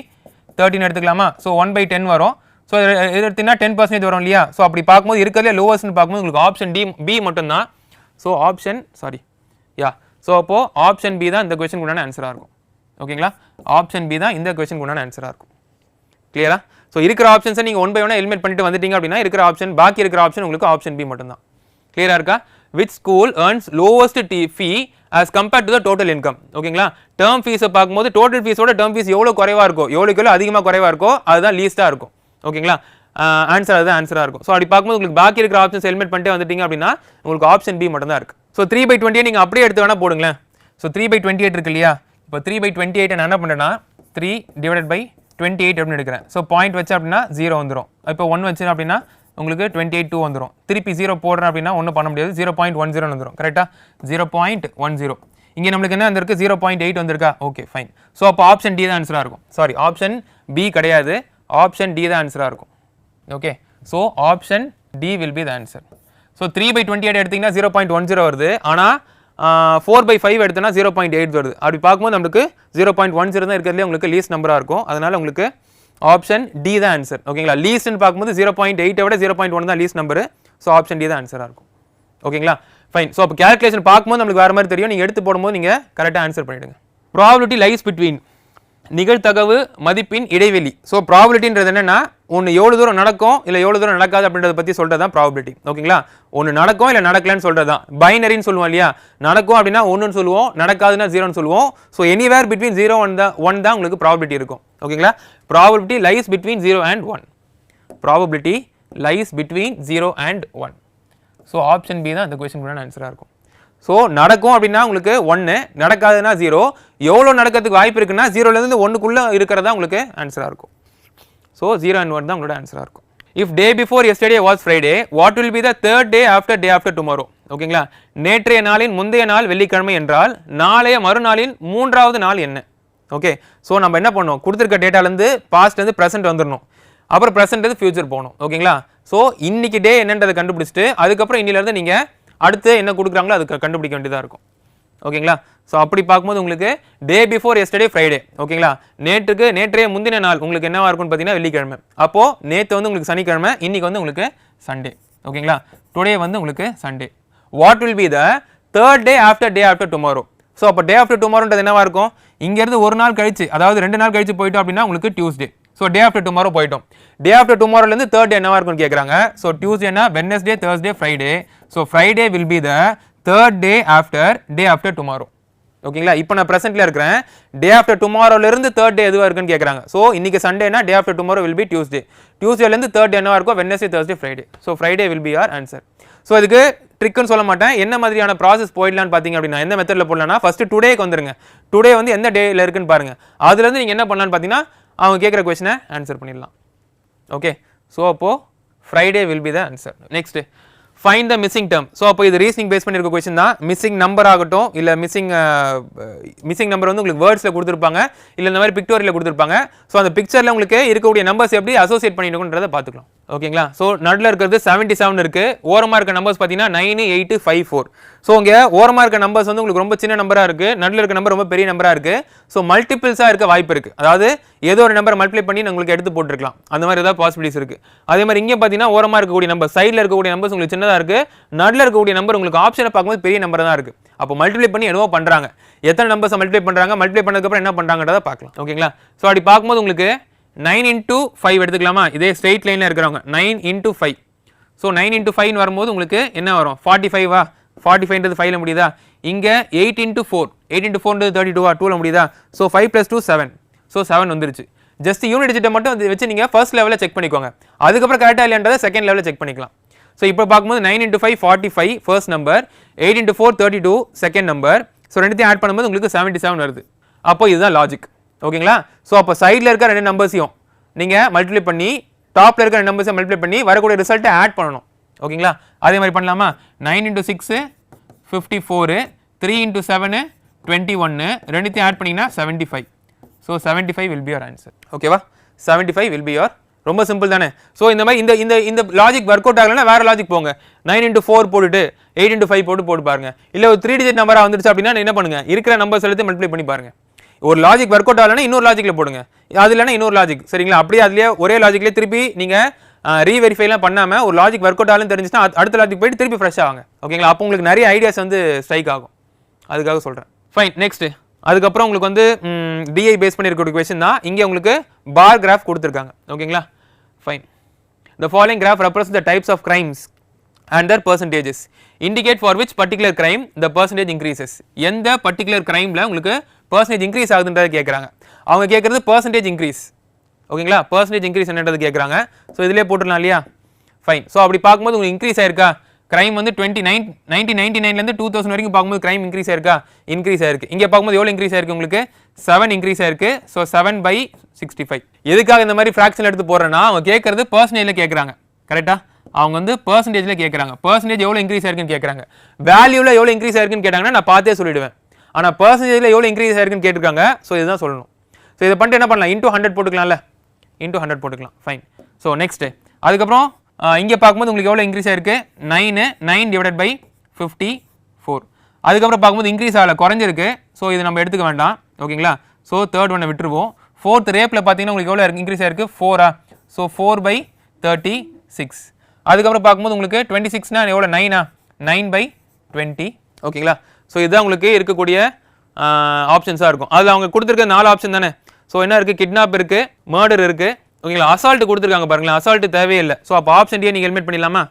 தேர்ட்டின்னு எடுத்துக்கலாமா? ஸோ ஒன் பை டென் வரும். ஸோ இது எடுத்தீங்கன்னா டென் பர்சன்டேஜ் வரும் இல்லையா? ஸோ அப்படி பார்க்கும்போது இருக்கிறதுலே லோவஸ்ட்னு பார்க்கும்போது உங்களுக்கு ஆப்ஷன் டி பி மட்டும்தான். So option sorry yeah so அப்போது ஆப்ஷன் பி தான் இந்த கொஸ்டின் உண்டான ஆன்சராக இருக்கும். ஓகேங்களா ஆப்ஷன் பி தான் இந்த கொஸ்டின் உண்டான ஆன்சராக இருக்கும். கிளியரா ஸோ இருக்கிற ஆப்ஷன்ஸை நீங்கள் ஒன் பை ஒன்னாக எலிமினேட் பண்ணிட்டு வந்துட்டீங்க அப்படின்னா இருக்கிற ஆப்ஷன் பாக்கி இருக்கிற ஆப்ஷன் உங்களுக்கு ஆப்ஷன் பி மட்டும்தான். கிளியராக இருக்கா? Which school earns lowest D fee as compared to the total income ஓகேங்களா டேர்ம் ஃபீஸை பார்க்கும்போது டோட்டல் ஃபீஸோட டேர்ம் ஃபீஸ் எவ்வளோ குறைவாக இருக்கும் எவ்வளோக்கு எவ்வளோ அதிகமாக குறைவாக இருக்கோ அதுதான் லீஸ்ட்டாக இருக்கும். ஓகேங்களா ஆன்சர் அதுதான் ஆன்சராக இருக்கும். ஸோ அப்படி பார்க்கும்போது உங்களுக்கு பாக்கி இருக்கிற ஆப்ஷன்ஸ் ஹெல்மெட் பண்ணிட்டு வந்துட்டீங்க அப்படின்னா உங்களுக்கு ஆப்ஷன் பி மட்டும் தான் இருக்குது ஸோ த்ரீ பை டுவெண்ட்டியை நீங்கள் அப்படியே எடுத்து வேணால் போடுங்களேன். So three by twenty eight இருக்கு இல்லையா? இப்போ த்ரீ பை டுவெண்ட்டி எயிட் நான் என்ன பண்ணுறேன்னா three divided by twenty eight அப்படின்னு எடுக்கிறேன். ஸோ பாயிண்ட் வச்சு அப்படின்னா ஜீரோ வந்துடும் இப்போ ஒன் வச்சு அப்படின்னா உங்களுக்கு டுவெண்ட்டி எயிட் டூ வந்துடும் திருப்பி ஜீரோ போடுறேன் அப்படின்னா ஒன்றும் பண்ண முடியாது. ஜீரோ பாயிண்ட் ஒன் ஜீரோ வந்துடும் கரெக்டாக ஜீரோ பாயிண்ட் ஒன் ஜீரோ இங்கே நம்மளுக்கு என்ன வந்திருக்கு? ஜீரோ பாயிண்ட் எயிட் வந்திருக்கா? ஓகே ஃபைன் ஸோ அப்போ ஆப்ஷன் டி தான் ஆன்சராக இருக்கும். சாரி ஆப்ஷன் பி கிடையாது. ஆப்ஷன் டி தான் ஆன்சராக இருக்கும். Okay so option D will be the answer so three by twenty eight எடுத்திங்கன்னா ஜீரோ பாயிண்ட் ஒன் ஜீரோ வருது. ஆனால் ஃபோர் பை ஃபைவ் எடுத்தோன்னா ஜீரோ பாயிண்ட் எயிட் வருது. அப்படி பார்க்கும்போது நம்மளுக்கு ஜீரோ பாயிண்ட் ஒன் ஜீரோ தான் இருக்கிறதுலே உங்களுக்கு லீஸ்ட் நம்பராக இருக்கும். அதனால் உங்களுக்கு ஆப்ஷன் டி தான் ஆன்சர் ஓகேங்களா லீஸ்ட்னு பார்க்கும்போது ஜீரோ பாயிண்ட் எயிட்டை விட ஜீரோ பாயிண்ட் ஒன் தான் least number so option D தான் ஆன்சராக இருக்கும். ஓகேங்களா ஃபைன் ஸோ அப்போ கேல்குலேஷன் பார்க்கும்போது நம்மளுக்கு வேறு மாதிரி தெரியும். நீங்கள் எடுத்து போடும்போது நீங்கள் கரெக்டாக ஆன்சர் பண்ணிவிடுங்க ப்ராபிலிட்டி லைஸ் பிட்வீன் நிகழ்த்தகவு மதிப்பின் இடைவெளி. ஸோ ப்ராபிலிட்டின்றது என்னென்னா ஒன்று எவ்வளோ தூரம் நடக்கும் இல்லை எவ்வளோ தூரம் நடக்காது அப்படின்றத பற்றி சொல்கிறது தான் ப்ராபிலிட்டி ஓகேங்களா? ஒன்று நடக்கும் இல்லை நடக்கலன்னு சொல்கிறது தான் பைனரின்னு சொல்லுவோம் இல்லையா? நடக்கும் அப்படின்னா ஒன்றுன்னு சொல்லுவோம் நடக்காதுன்னா ஜீரோன்னு சொல்லுவோம். So anywhere between zero one தான் ஒன் தான் உங்களுக்கு ப்ராபிலிட்டி இருக்கும். ஓகேங்களா? Probability lies between zero and one probability lies between zero and one so option B தான் இந்த கொஸ்டின் ஆன்சராக இருக்கும். ஸோ நடக்கும் அப்படின்னா உங்களுக்கு ஒன்று நடக்காதுன்னா ஜீரோ எவ்வளோ நடக்கிறதுக்கு வாய்ப்பு இருக்குன்னா ஜீரோலேருந்து ஒன்றுக்குள்ளே இருக்கிறதா உங்களுக்கு ஆன்சராக இருக்கும். ஸோ ஜீரோ அண்ட் ஒன் தான் உங்களோட ஆன்சராக இருக்கும். If day before yesterday was Friday what will be the third day after day after tomorrow ஓகேங்களா நேற்றைய நாளின் முந்தைய நாள் வெள்ளிக்கிழமை என்றால் நாளைய மறுநாளின் மூன்றாவது நாள் என்ன? ஓகே ஸோ நம்ம என்ன பண்ணோம் கொடுத்துருக்க டேட்டாலேருந்து பாஸ்ட்லேருந்து ப்ரெசென்ட் வந்துடணும் அப்புறம் ப்ரெசென்ட் ஃபியூச்சர் போகணும். ஓகேங்களா ஸோ இன்னைக்கு டே என்னன்றதை கண்டுபிடிச்சிட்டு அதுக்கப்புறம் இன்னிலேருந்து நீங்கள் அடுத்து என்ன கொடுக்குறாங்களோ அதுக்கு கண்டுபிடிக்க வேண்டியதாக இருக்கும். ஓகேங்களா ஸோ அப்படி பார்க்கும்போது உங்களுக்கு டே பிஃபோர் எஸ்டர்டே ஃப்ரைடே ஓகேங்களா நேற்றுக்கு நேற்றைய முந்தின நாள் உங்களுக்கு என்னவாக இருக்கும்னு பார்த்தீங்கன்னா வெள்ளிக்கிழமை. அப்போது நேற்று வந்து உங்களுக்கு சனிக்கிழமை இன்றைக்கி வந்து உங்களுக்கு சண்டே ஓகேங்களா டுடே வந்து உங்களுக்கு Sunday what will be the third day after day after tomorrow so அப்போ டே ஆஃப்டர் டுமாரோன்றது என்னவாக இருக்கும்? இங்கேருந்து ஒரு நாள் கழிச்சு அதாவது ரெண்டு நாள் கழிச்சு போயிட்டோம் அப்படின்னா உங்களுக்கு Tuesday so day after tomorrow போயிட்டோம். டே ஆஃப்டர் டுமாரோலேருந்து தேர்ட் டே என்னவா இருக்கும்னு கேட்குறாங்க so டியூஸ்டேனா Wednesday Thursday Friday so Friday will be the third day after day after tomorrow ஓகேங்களா? இப்போ நான் ப்ரெசென்ட்ல இருக்கிறேன். டே ஆஃப்டர் டுமாரோலேருந்து தேர்ட் டே எதுவாக இருக்குன்னு கேட்குறாங்க ஸோ இன்றைக்கி சண்டேனா day after tomorrow will be Tuesday டியூஸ்டேலேருந்து third என்னவா இருக்கும் Wednesday Thursday Friday so Friday will be our answer so இதுக்கு ட்ரிக்குன்னு சொல்ல மாட்டேன். என்ன மாதிரியான ப்ராசஸ் போயிடலான்னு பார்த்தீங்க அப்படின்னா எந்த மெத்தடில் போடலாம்னா ஃபஸ்ட்டு டுடேக்கு வந்துருங்க. டுடே வந்து எந்த டேல இருக்குன்னு பாருங்கள் அதுலேருந்து நீங்கள் என்ன பண்ணலான்னு பார்த்தீங்கன்னா அவங்க கேட்குற கொஸ்டினை ஆன்சர் பண்ணிடலாம். ஓகே ஸோ அப்போது Friday will be the answer next fine the missing term so அப்போ இது ரீசனிங் பேஸ் பண்ணியிருக்க கொஸ்டின் தான். மிஸ்ஸிங் நம்பர் ஆகட்டும் இல்லை மிஸ்ஸிங் மிஸ்ஸிங் நம்பர் வந்து உங்களுக்கு வேர்ட்ஸில் கொடுத்துருப்பாங்க இல்லை இந்த மாதிரி பிக்டோரியில் கொடுத்துருப்பாங்க. ஸோ அந்த பிக்சரில் உங்களுக்கு இருக்கக்கூடிய நம்பர்ஸ் எப்படி அசோசியேட் பண்ணிருக்குன்றதை பார்த்துக்கலாம். ஓகேங்களா? ஸோ நடுவில் இருக்கிறது செவன்ட்டி செவன் இருக்கு. ஓரமாக இருக்க நம்பர்ஸ் பார்த்தீங்கன்னா nine eight five four so இங்கே ஓரமாக இருக்க நம்பர்ஸ் வந்து உங்களுக்கு ரொம்ப சின்ன நம்பராக இருக்கு. நடுவில் இருக்க நம்பர் ரொம்ப பெரிய நம்பராக இருக்கு. ஸோ மல்டிபிள்ஸாக இருக்க வாய்ப்பு இருக்கு. அதாவது ஏதோ ஒரு நம்பர் மல்டிப்ளை பண்ணி உங்களுக்கு எடுத்து போட்டுருக்கலாம். அந்த மாதிரி ஏதாவது பாசிபிலிட்டிஸ் இருக்குது அதே மாதிரி இங்கே பார்த்தீங்கன்னா ஓரமாக இருக்கக்கூடிய நம்பர் சைடில் இருக்கக்கூடிய நம்பர்ஸ் உங்களுக்கு சின்னதாக இருக்குது நடுவில் இருக்கக்கூடிய நம்பர் உங்களுக்கு ஆப்ஷனை பார்க்கும்போது பெரிய நம்பர் தான் இருக்குது அப்போ மல்டிப்ளை பண்ணி என்னவோ பண்ணுறாங்க எத்தனை நம்பர்ஸ் மல்டிப்ளை பண்ணுறாங்க மல்டிப்ளை பண்ணதுக்கப்புறம் என்ன பண்ணுறாங்கன்றதை பார்க்கலாம். ஓகேங்களா ஸோ அப்படி பார்க்கும்போது உங்களுக்கு நைன் இன்டூ ஃபைவ் எடுத்துக்கலாமா? இதே ஸ்ட்ரெயிட் லைனில் இருக்கிறவங்க. Nine into five so nine into ஃபைவ்னு வரும்போது உங்களுக்கு என்ன வரும்? ஃபார்ட்டி ஃபைவா ஃபார்ட்டி ஃபைவ்ன்றது ஃபைவ்ல முடியுதா? இங்கே eight into four eight into ஃபோர்ன்றது thirty டூவா டூவில் முடியுதா? So five plus two seven so seven வந்துருச்சு. ஜஸ்ட் யூனிட் டிஜிட்டை மட்டும் வந்து வச்சு நீங்கள் ஃபர்ஸ்ட் லெவலில் செக் பண்ணிக்கோங்க. அதுக்கப்புறம் கரெக்டாக இல்லைன்றதை செகண்ட் லெவலில் செக் பண்ணிக்கலாம். ஸோ இப்போ பார்க்கும்போது nine into five forty five first number eight into four thirty two second number so ரெண்டுத்தையும் ஆட் பண்ணும்போது உங்களுக்கு செவன்ட்டி செவன் வருது. அப்போ இதுதான் லாஜிக் ஓகேங்களா? ஸோ அப்போ சைடில் இருக்க ரெண்டு நம்பர்ஸையும் நீங்கள் மல்டிப்ளை பண்ணி டாப்பில் இருக்கிற ரெண்டு நம்பர்ஸையும் மல்டிப்ளை பண்ணி வரக்கூடிய ரிசல்ட்டை ஆட் பண்ணணும். ஓகேங்களா? அதே மாதிரி பண்ணலாமா? Nine into six fifty four three into seven twenty ஒன்று ரெண்டுத்தையும் ஆட் பண்ணிங்கன்னா seventy five so seventy five will be your answer ஓகேவா seventy five will be your ரொம்ப சிம்பிள் தானே. ஸோ இந்த மாதிரி இந்த இந்த இந்த லாஜிக் ஒர்க் அவுட் ஆகலைன்னா வேறு லாஜிக் போங்க. நைன் இன்ட்டு ஃபோர் போட்டுட்டு எயிட் இன்ட்டு ஃபைவ் போட்டு போட்டு பாருங்க. இல்லை ஒரு த்ரீ டிஜிட் நம்பராக வந்துருச்சு அப்படின்னா என்ன பண்ணுங்க? இருக்கிற நம்பர்ஸ் எல்லாத்தையும் மல்டிப்ளை பண்ணி பாருங்க. ஒரு லாஜிக் ஒர்க் அவுட் ஆகலைன்னா இன்னொரு லாஜிக்கில் போடுங்க. அது இல்லைன்னா இன்னொரு லாஜிக் சரிங்களா? அப்படியே அதுலேயே ஒரே லாஜிக்லேயே திருப்பி நீங்கள் ரீவெரிஃபைலாம் பண்ணாமல் ஒரு லாஜிக் ஒர்க் அவுட் ஆகலன்னு தெரிஞ்சுன்னா அடுத்த லாஜிக் போயிட்டு திருப்பி ஃப்ரெஷ் ஆகுங்க. ஓகேங்களா அப்போ உங்களுக்கு நிறைய ஐடியாஸ் வந்து ஸ்ட்ரைக் ஆகும். அதுக்காக சொல்கிறேன் ஃபைன் நெக்ஸ்ட்டு அதுக்கப்புறம் உங்களுக்கு வந்து டிஐ பேஸ் பண்ணியிருக்க கொஸ்டின் தான். இங்கே உங்களுக்கு பார் கிராஃப் கொடுத்துருக்காங்க. ஓகேங்களா? Fine the following graph represent the types of crimes and their percentages indicate for which particular crime the percentage increases எந்த பர்டிகுலர் கிரைமில் உங்களுக்கு பர்சன்டேஜ் இன்க்ரீஸ் ஆகுதுன்றதை கேட்குறாங்க அவங்க கேட்குறது பர்சன்டேஜ் இன்க்ரீஸ் ஓகேங்களா? பர்சன்டேஜ் இன்க்ரீஸ் என்னன்றது கேட்குறாங்க ஸோ இதிலே போட்டுடலாம் இல்லையா? ஃபைன் ஸோ அப்படி பார்க்கும்போது உங்களுக்கு இன்க்ரீஸ் ஆயிருக்கா? கிரைம் வந்து டுவெண்ட்டி நைன் நைன்டீன் நைன்டி நைன்லேருந்து டூ தௌசண்ட் வரைக்கும் பார்க்கும்போது கிரைம் இன்க்ரீஸ் ஆயிருக்கா? இன்க்ரீஸ் ஆயிருக்கு. இங்கே பார்க்கும்போது எவ்வளோ இன்க்ரீஸ் ஆயிருக்கு உங்களுக்கு? செவன் இன்க்ரீஸ் ஆயிருக்கு. So seven by sixty five எதுக்காக இந்த மாதிரி ஃப்ராக்ஷன் எடுத்து போடுறேன்னா அவங்க கேட்குறது பர்சன்டேஜில் கேட்குறாங்க. கரெக்டாக அவங்க வந்து பர்சன்டேஜில் கேட்குறாங்க. பர்சன்டேஜ் எவ்வளோ இன்க்ரீஸ் ஆயிருக்குன்னு கேட்குறாங்க. வேல்யூவில் எவ்வளோ இன்க்ரீஸ் ஆயிருக்குன்னு கேட்டாங்கன்னா நான் பார்த்தே சொல்லிடுவேன். ஆனால் பர்சன்டேஜில் எவ்வளோ இன்க்ரீஸ் ஆயிருக்குன்னு கேட்டிருக்காங்க. ஸோ இதுதான் சொல்லணும். ஸோ இதை பண்ணிட்டு என்ன பண்ணலாம்? இன்டூ ஹண்ட்ரட் போட்டுக்கலாம்ல. இன்டூ ஹண்ட்ரட் போட்டுக்கலாம். ஃபைன் ஸோ நெக்ஸ்ட்டு அதுக்கப்புறம் இங்கே பார்க்கும்போது உங்களுக்கு எவ்வளோ இன்க்ரீஸ் ஆயிருக்கு? Nine nine divided by fifty four அதுக்கப்புறம் பார்க்கும்போது இன்க்ரீஸ் ஆகலை குறைஞ்சிருக்கு. ஸோ இது நம்ம எடுத்துக்க வேண்டாம். ஓகேங்களா? ஸோ தேர்ட் ஒன்னை விட்டுருவோம். ஃபோர்த் ரேப்பில் பார்த்தீங்கன்னா உங்களுக்கு எவ்வளோ இன்க்ரீஸ் ஆயிருக்கு ஃபோரா so four by thirty six அதுக்கப்புறம் பார்க்கும்போது உங்களுக்கு டுவெண்ட்டி சிக்ஸ்னா எவ்வளோ நைனா நைன் பை டுவெண்ட்டி ஓகேங்களா? ஸோ இதுதான் உங்களுக்கு இருக்கக்கூடிய ஆப்ஷன்ஸாக இருக்கும். அதில் அவங்க கொடுத்துருக்க நாலு ஆப்ஷன் தானே? ஸோ என்ன இருக்குது கிட்னாப் இருக்குது மர்டர் இருக்குது ஓகேங்களா? அசால்ட் கொடுத்துருக்காங்க பாருங்களேன். அசால்ட்டு தேவையில்லை. ஸோ அப்போ ஆப்ஷன் டியை நீங்கள் ஹெல்மெட் பண்ணிடலாமா?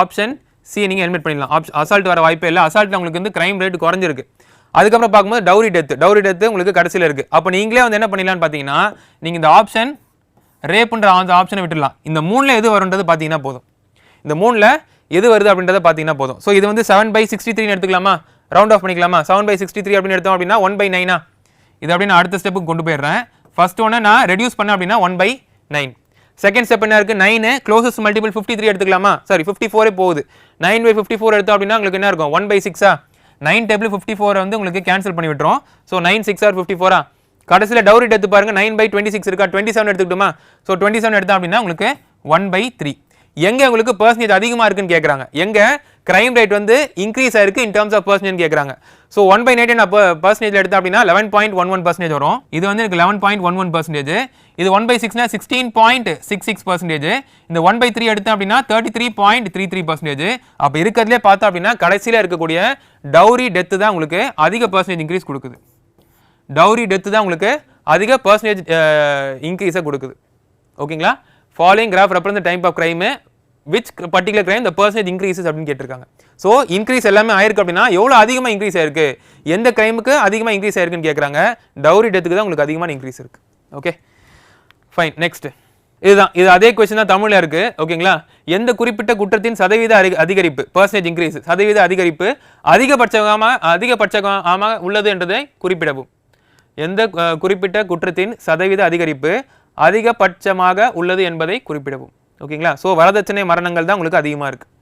ஆப்ஷன் சி நீங்கள் ஹெல்மெட் பண்ணிடலாம். ஆப்ஷன் அசால்ட் வர வாய்ப்பே இல்லை. அசால்ட்டில் உங்களுக்கு வந்து கிரைம் ரேட் குறைஞ்சிருக்கு. அதுக்கப்புறம் பார்க்கும்போது டவுரி டெத்து டவுரி டெத்து உங்களுக்கு கடைசியில் இருக்குது அப்போ நீங்களே வந்து என்ன பண்ணிடலான்னு பார்த்தீங்கன்னா நீங்கள் இந்த ஆப்ஷன் ரேப்புன்ற அந்த ஆப்ஷனை விட்டுடலாம். இந்த மூணில் எது வரும்ன்றது பார்த்தீங்கன்னா போதும். இந்த மூணில் எது வருது அப்படின்றத பார்த்தீங்கன்னா போதும். ஸோ இது வந்து செவன் பை சிக்ஸ்டி த்ரீ எடுத்துக்கலாமா? ரவுண்ட் ஆஃப் பண்ணிக்கலாமா? செவன் பை சிக்ஸ்டி த்ரீ அப்படின்னு எடுத்தோம் அப்படின்னா ஒன் பை நைனா இது அப்படின்னு நான் அடுத்த ஸ்டெப்புக்கு கொண்டு போயிடுறேன். ஃபர்ஸ்ட் ஒன்று நான் ரெடியூஸ் பண்ணேன் அப்படின்னா one by nine. Second step என்ன இருக்குது nine closest multiple fifty three எடுத்துக்கலாமா? சாரி ஃபிஃப்டி ஃபோரே போகுது. நைன் பை ஃபிஃப்டி ஃபோர் எடுத்தோம் அப்படின்னா உங்களுக்கு என்ன இருக்கும்? ஒன் பை சிக்ஸா நைன் டேபிள் ஃபிஃப்டி ஃபோரை வந்து உங்களுக்கு கேன்சல் பண்ணி விட்டுரும். So nine six or fifty ஃபோரா கடைசியில் டவுரி எடுத்து பாருங்க. நைன் பை டுவெண்ட்டி சிக்ஸ் இருக்கா? டுவெண்ட்டி செவன் எடுத்துக்கிட்டோமா? ஸோ டுவெண்ட்டி செவன் எடுத்தோம் அப்படின்னா உங்களுக்கு ஒன் பை த்ரீ எங்கே உங்களுக்கு பர்சன்டேஜ் அதிகமாக இருக்குன்னு கேட்குறாங்க எங்கே? கிரைம் ரேட் வந்து இன்க்ரீஸ் ஆயிருக்கு இன் டர்ம்ஸ் ஆஃப் பர்சன்டேஜ் கேட்குறாங்க so one by nineteen percentage எடுத்தா அப்படின்னா eleven point one one percentage வரும். இது வந்து எனக்கு eleven point one one percentage இது one by சிக்ஸ்னா sixteen point six six percentage இந்த ஒன் பை த்ரீ எடுத்தோம் அப்படின்னா thirty three point three three percentage அப்போ இருக்கிறதுலே பார்த்தோம் அப்படின்னா கடைசியில் இருக்கக்கூடிய டவுரி டெத்து தான் உங்களுக்கு அதிக பர்சன்டேஜ் இன்க்ரீஸ் கொடுக்குது. டவுரி டெத்து தான் உங்களுக்கு அதிக பர்சன்டேஜ் இன்க்ரீஸை கொடுக்குது. ஓகேங்களா? Following graph represent type of crime which particular crime the percentage increases அப்படின்னு கேட்டிருக்காங்க. ஸோ இன்க்ரீஸ் எல்லாமே ஆயிருக்கு அப்படின்னா எவ்வளோ அதிகமாக இன்க்ரீஸ் ஆயிருக்கு? எந்த கிரைமுக்கு அதிகமாக இன்க்ரீஸ் ஆயிருக்குன்னு கேட்குறாங்க டவுரி டெத்துக்கு தான் உங்களுக்கு அதிகமான இன்க்ரீஸ் இருக்கு. ஓகே ஃபைன் நெக்ஸ்ட் இதுதான். இது அதே கொஸ்டின் தான் தமிழில் இருக்குது ஓகேங்களா எந்த குறிப்பிட்ட குற்றத்தின் சதவீத அறி- அதிகரிப்பு? பர்சன்டேஜ் இன்க்ரீஸ் சதவீத அதிகரிப்பு அதிகபட்சமாக அதிகபட்சமாக உள்ளது என்றதை குறிப்பிடவும். எந்த குறிப்பிட்ட குற்றத்தின் சதவீத அதிகரிப்பு அதிகபட்சமாக உள்ளது என்பதை குறிப்பிடவும். ஓகேங்களா? ஸோ வரதட்சணை மரணங்கள் தான் உங்களுக்கு அதிகமாக இருக்குது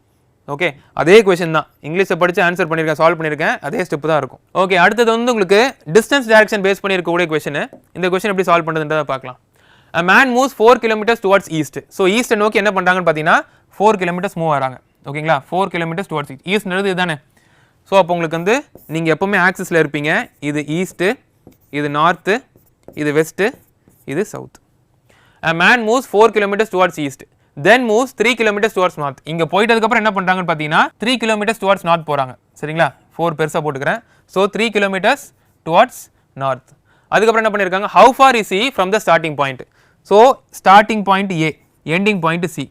ஓகே அதே கொஷின் தான். இங்கிலீஷை படித்து ஆன்சர் பண்ணியிருக்கேன் சால்வ் பண்ணியிருக்கேன் அதே ஸ்டெப் தான் இருக்கும். ஓகே அடுத்தது வந்து உங்களுக்கு டிஸ்டன்ஸ் டைரக்ஷன் பேஸ் பண்ணியிருக்கக்கூடிய கொஷின் இந்த கொஷின் எப்படி சால்வ் பண்ணுறதுன்றதை பார்க்கலாம். A man moves four kilometres towards east so ஈஸ்ட்டை நோக்கி என்ன பண்ணுறாங்கன்னு பார்த்தீங்கன்னா ஃபோர் கிலோமீட்டர்ஸ் மூவ் ஆகிறாங்க ஓகேங்களா? ஃபோர் கிலோமீட்டர்ஸ் டுவார்ட்ஸ் ஈஸ்ட் ஈஸ்ட்ன்றது இதுதானே? ஸோ அப்போ உங்களுக்கு வந்து நீங்கள் எப்போவுமே ஆக்சிஸில் இருப்பீங்க. இது ஈஸ்ட்டு இது நார்த்து இது வெஸ்ட்டு இது south man man four kilometers towards east then moves three kilometers towards north இங்கே போயிட்டதுக்கப்புறம் என்ன பண்ணுறாங்கன்னு பார்த்தீங்கன்னா த்ரீ கிலோமீட்டர்ஸ் டுவார்ட்ஸ் நார்த் போகிறாங்க சரிங்களா? ஃபோர் பெருசாக போட்டுக்கிறேன். So three kilometers towards north அதுக்கப்புறம் என்ன பண்ணியிருக்காங்க how far is C from the starting point so starting point A ending point C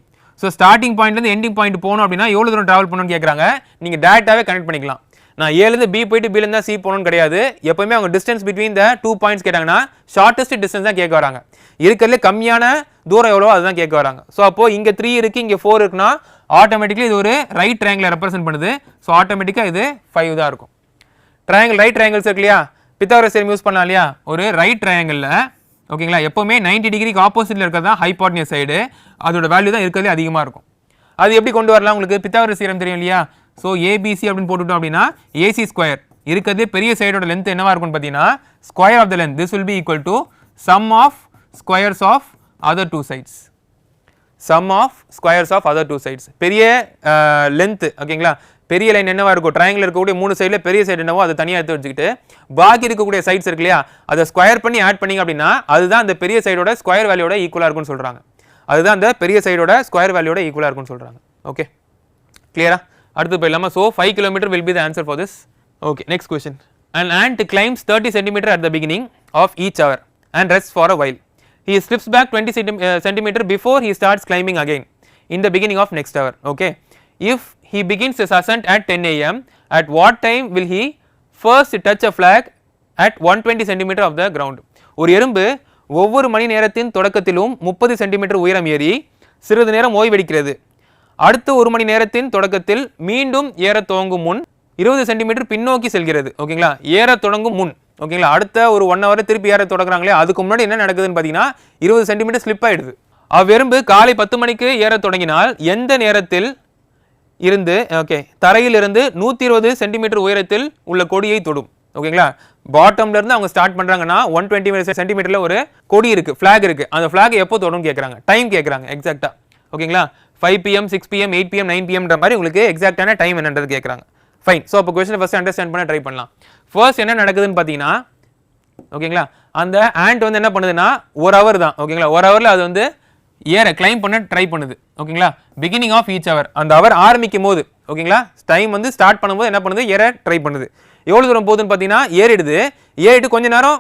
so starting பாயிண்ட்லேருந்து எண்டிங் பாயிண்ட் போகணும் அப்படின்னா எவ்வளோ தூரம் ட்ராவல் பண்ணணும்னு கேட்குறாங்க நீங்கள் டேரெக்டாகவே கனெக்ட் பண்ணிக்கலாம். நான் ஏலேருந்து பி போயிட்டு பிலேருந்து தான் சி போகணும்னு கிடையாது. எப்பவுமே அவங்க distance between the two points கேட்டாங்கன்னா ஷார்ட்டஸ்ட் டிஸ்டன்ஸ் தான் கேட்க வராங்க. இருக்கிறதுல கம்மியான தூரம் எவ்வளோ அதுதான் கேட்க வராங்க. ஸோ அப்போது இங்கே த்ரீ இருக்குது இங்கே ஃபோர் இருக்குன்னா ஆட்டோமேட்டிக்லி இது ஒரு ரைட் ட்ரையாங்கில் ரெப்ரசென்ட் பண்ணுது. ஸோ ஆட்டோமேட்டிக்காக இது ஃபைவ் தான் இருக்கும். ட்ரையாங்கிள் ரைட் ட்ரையாங்கிள்ஸ் இருக்கு இல்லையா? பித்தாவரஸ் theorem யூஸ் பண்ணலாம் இல்லையா? ஒரு ரைட் ட்ரையாங்கிளில் ஓகேங்களா? எப்போவுமே 90 டிகிரிக்கு ஆப்போசிட்டில் இருக்கிறது தான் ஹைபாட்னியஸ் சைடு அதோட வேல்யூ தான் இருக்கிறதே அதிகமாக இருக்கும். அது எப்படி கொண்டு வரலாம் உங்களுக்கு? பித்தாவரஸ் சீரம் தெரியும் இல்லையா? ஸோ ஏபிசி அப்படின்னு போட்டுட்டோம் அப்படின்னா ஏசி ஸ்கொயர் இருக்கிறது பெரிய சைடோட லென்த் என்னவாக இருக்கும்னு பார்த்தீங்கன்னா square of the length this will be equal to sum of squares of other two sides sum of squares of other two sides பெரிய லென்த்து ஓகேங்களா பெரிய லைன் என்னவாக இருக்கும்? ட்ரையாங்கிள் இருக்கக்கூடிய மூணு சைடில் பெரிய சைடு என்னவோ அதை தனியாக எடுத்து வச்சுக்கிட்டு பாக்கி இருக்கக்கூடிய சைட்ஸ் இருக்கு இல்லையா அதை ஸ்கொயர் பண்ணி ஆட் பண்ணிங்க அப்படின்னா அதுதான் அந்த பெரிய சைடோட ஸ்கொயர் வேல்யூட ஈக்குவலாக இருக்கும்னு சொல்கிறாங்க அதுதான் அந்த பெரிய சைடோட ஸ்கொயர் வேல்யூட ஈக்குவலாக இருக்கும்னு சொல்கிறாங்க ஓகே கிளியரா அடுத்து போயிடலாமா so five kilometer will be the answer for this okay next question and ant climbs thirty centimeter at the beginning of each hour and rest for a while he slips back twenty centi centimeter before he starts climbing again in the beginning of next hour okay if he begins is ascent at ten AM at what time will he first touch a flag at one twenty centimeter of the ground ஒரு எறும்பு ஒவ்வொரு மணி நேரத்தின் தொடக்கத்திலும் முப்பது centimetre உயரம் ஏறி சிறிது நேரம் ஓய்வெடுக்கிறது அடுத்த ஒரு மணி நேரத்தின் தொடக்கத்தில் மீண்டும் ஏற துவங்கும் முன் இருபது சென்டிமீட்டர் பின்னோக்கி செல்கிறது. ஓகேங்களா? ஏற தொடங்கும் முன். ஓகேங்களா? அடுத்த ஒரு ஒன் ஹவர் திருப்பி ஏற தொடங்குறாங்களே அதுக்கு முன்னாடி என்ன நடக்குதுன்னு பார்த்தீங்கன்னா இருபது சென்டிமீட்டர் ஸ்லிப் ஆயிடுது. அவ்வெரும்பு காலை பத்து மணிக்கு ஏற தொடங்கினால் எந்த நேரத்தில் இருந்து ஓகே தரையிலிருந்து நூற்றி இருபது சென்டிமீட்டர் உயரத்தில் உள்ள கொடியை தொடும். ஓகேங்களா? பாட்டம்ல இருந்து அவங்க ஸ்டார்ட் பண்றாங்கன்னா ஒன் டுவெண்ட்டி சென்டிமீட்டர்ல ஒரு கொடி இருக்கு ஃபிளாக் இருக்கு. அந்த ஃபிளாக் எப்போ தொடும் கேட்குறாங்க டைம் கேட்குறாங்க எக்ஸாக்டா ஓகேங்களா? Five PM six PM eight PM nine பிஎம்ன்ற மாதிரி உங்களுக்கு எக்ஸாக்டான டைம் என்னன்றது கேட்குறாங்க ஃபைன் ஸோ அப்போ கொஸ்டின் ஃபஸ்ட் அண்டர்ஸ்டாண்ட் பண்ண ட்ரை பண்ணலாம். ஃபர்ஸ்ட் என்ன நடக்குதுன்னு பார்த்தீங்கன்னா ஓகேங்களா அந்த ஆண்ட் வந்து என்ன பண்ணுதுன்னா ஒரு ஹவர் தான் ஓகேங்களா ஒரு ஹவரில் அது வந்து ஏற கிளைம் பண்ண ட்ரை பண்ணுது ஓகேங்களா பிகினிங் ஆஃப் ஈச் ஹவர் அந்த ஹவர் ஆரம்பிக்கும் போது ஓகேங்களா டைம் வந்து ஸ்டார்ட் பண்ணும்போது என்ன பண்ணுது? ஏற ட்ரை பண்ணுது. எவ்வளோ தூரம் போகுதுன்னு பார்த்தீங்கன்னா ஏறிடுது. ஏறிட்டு கொஞ்ச நேரம்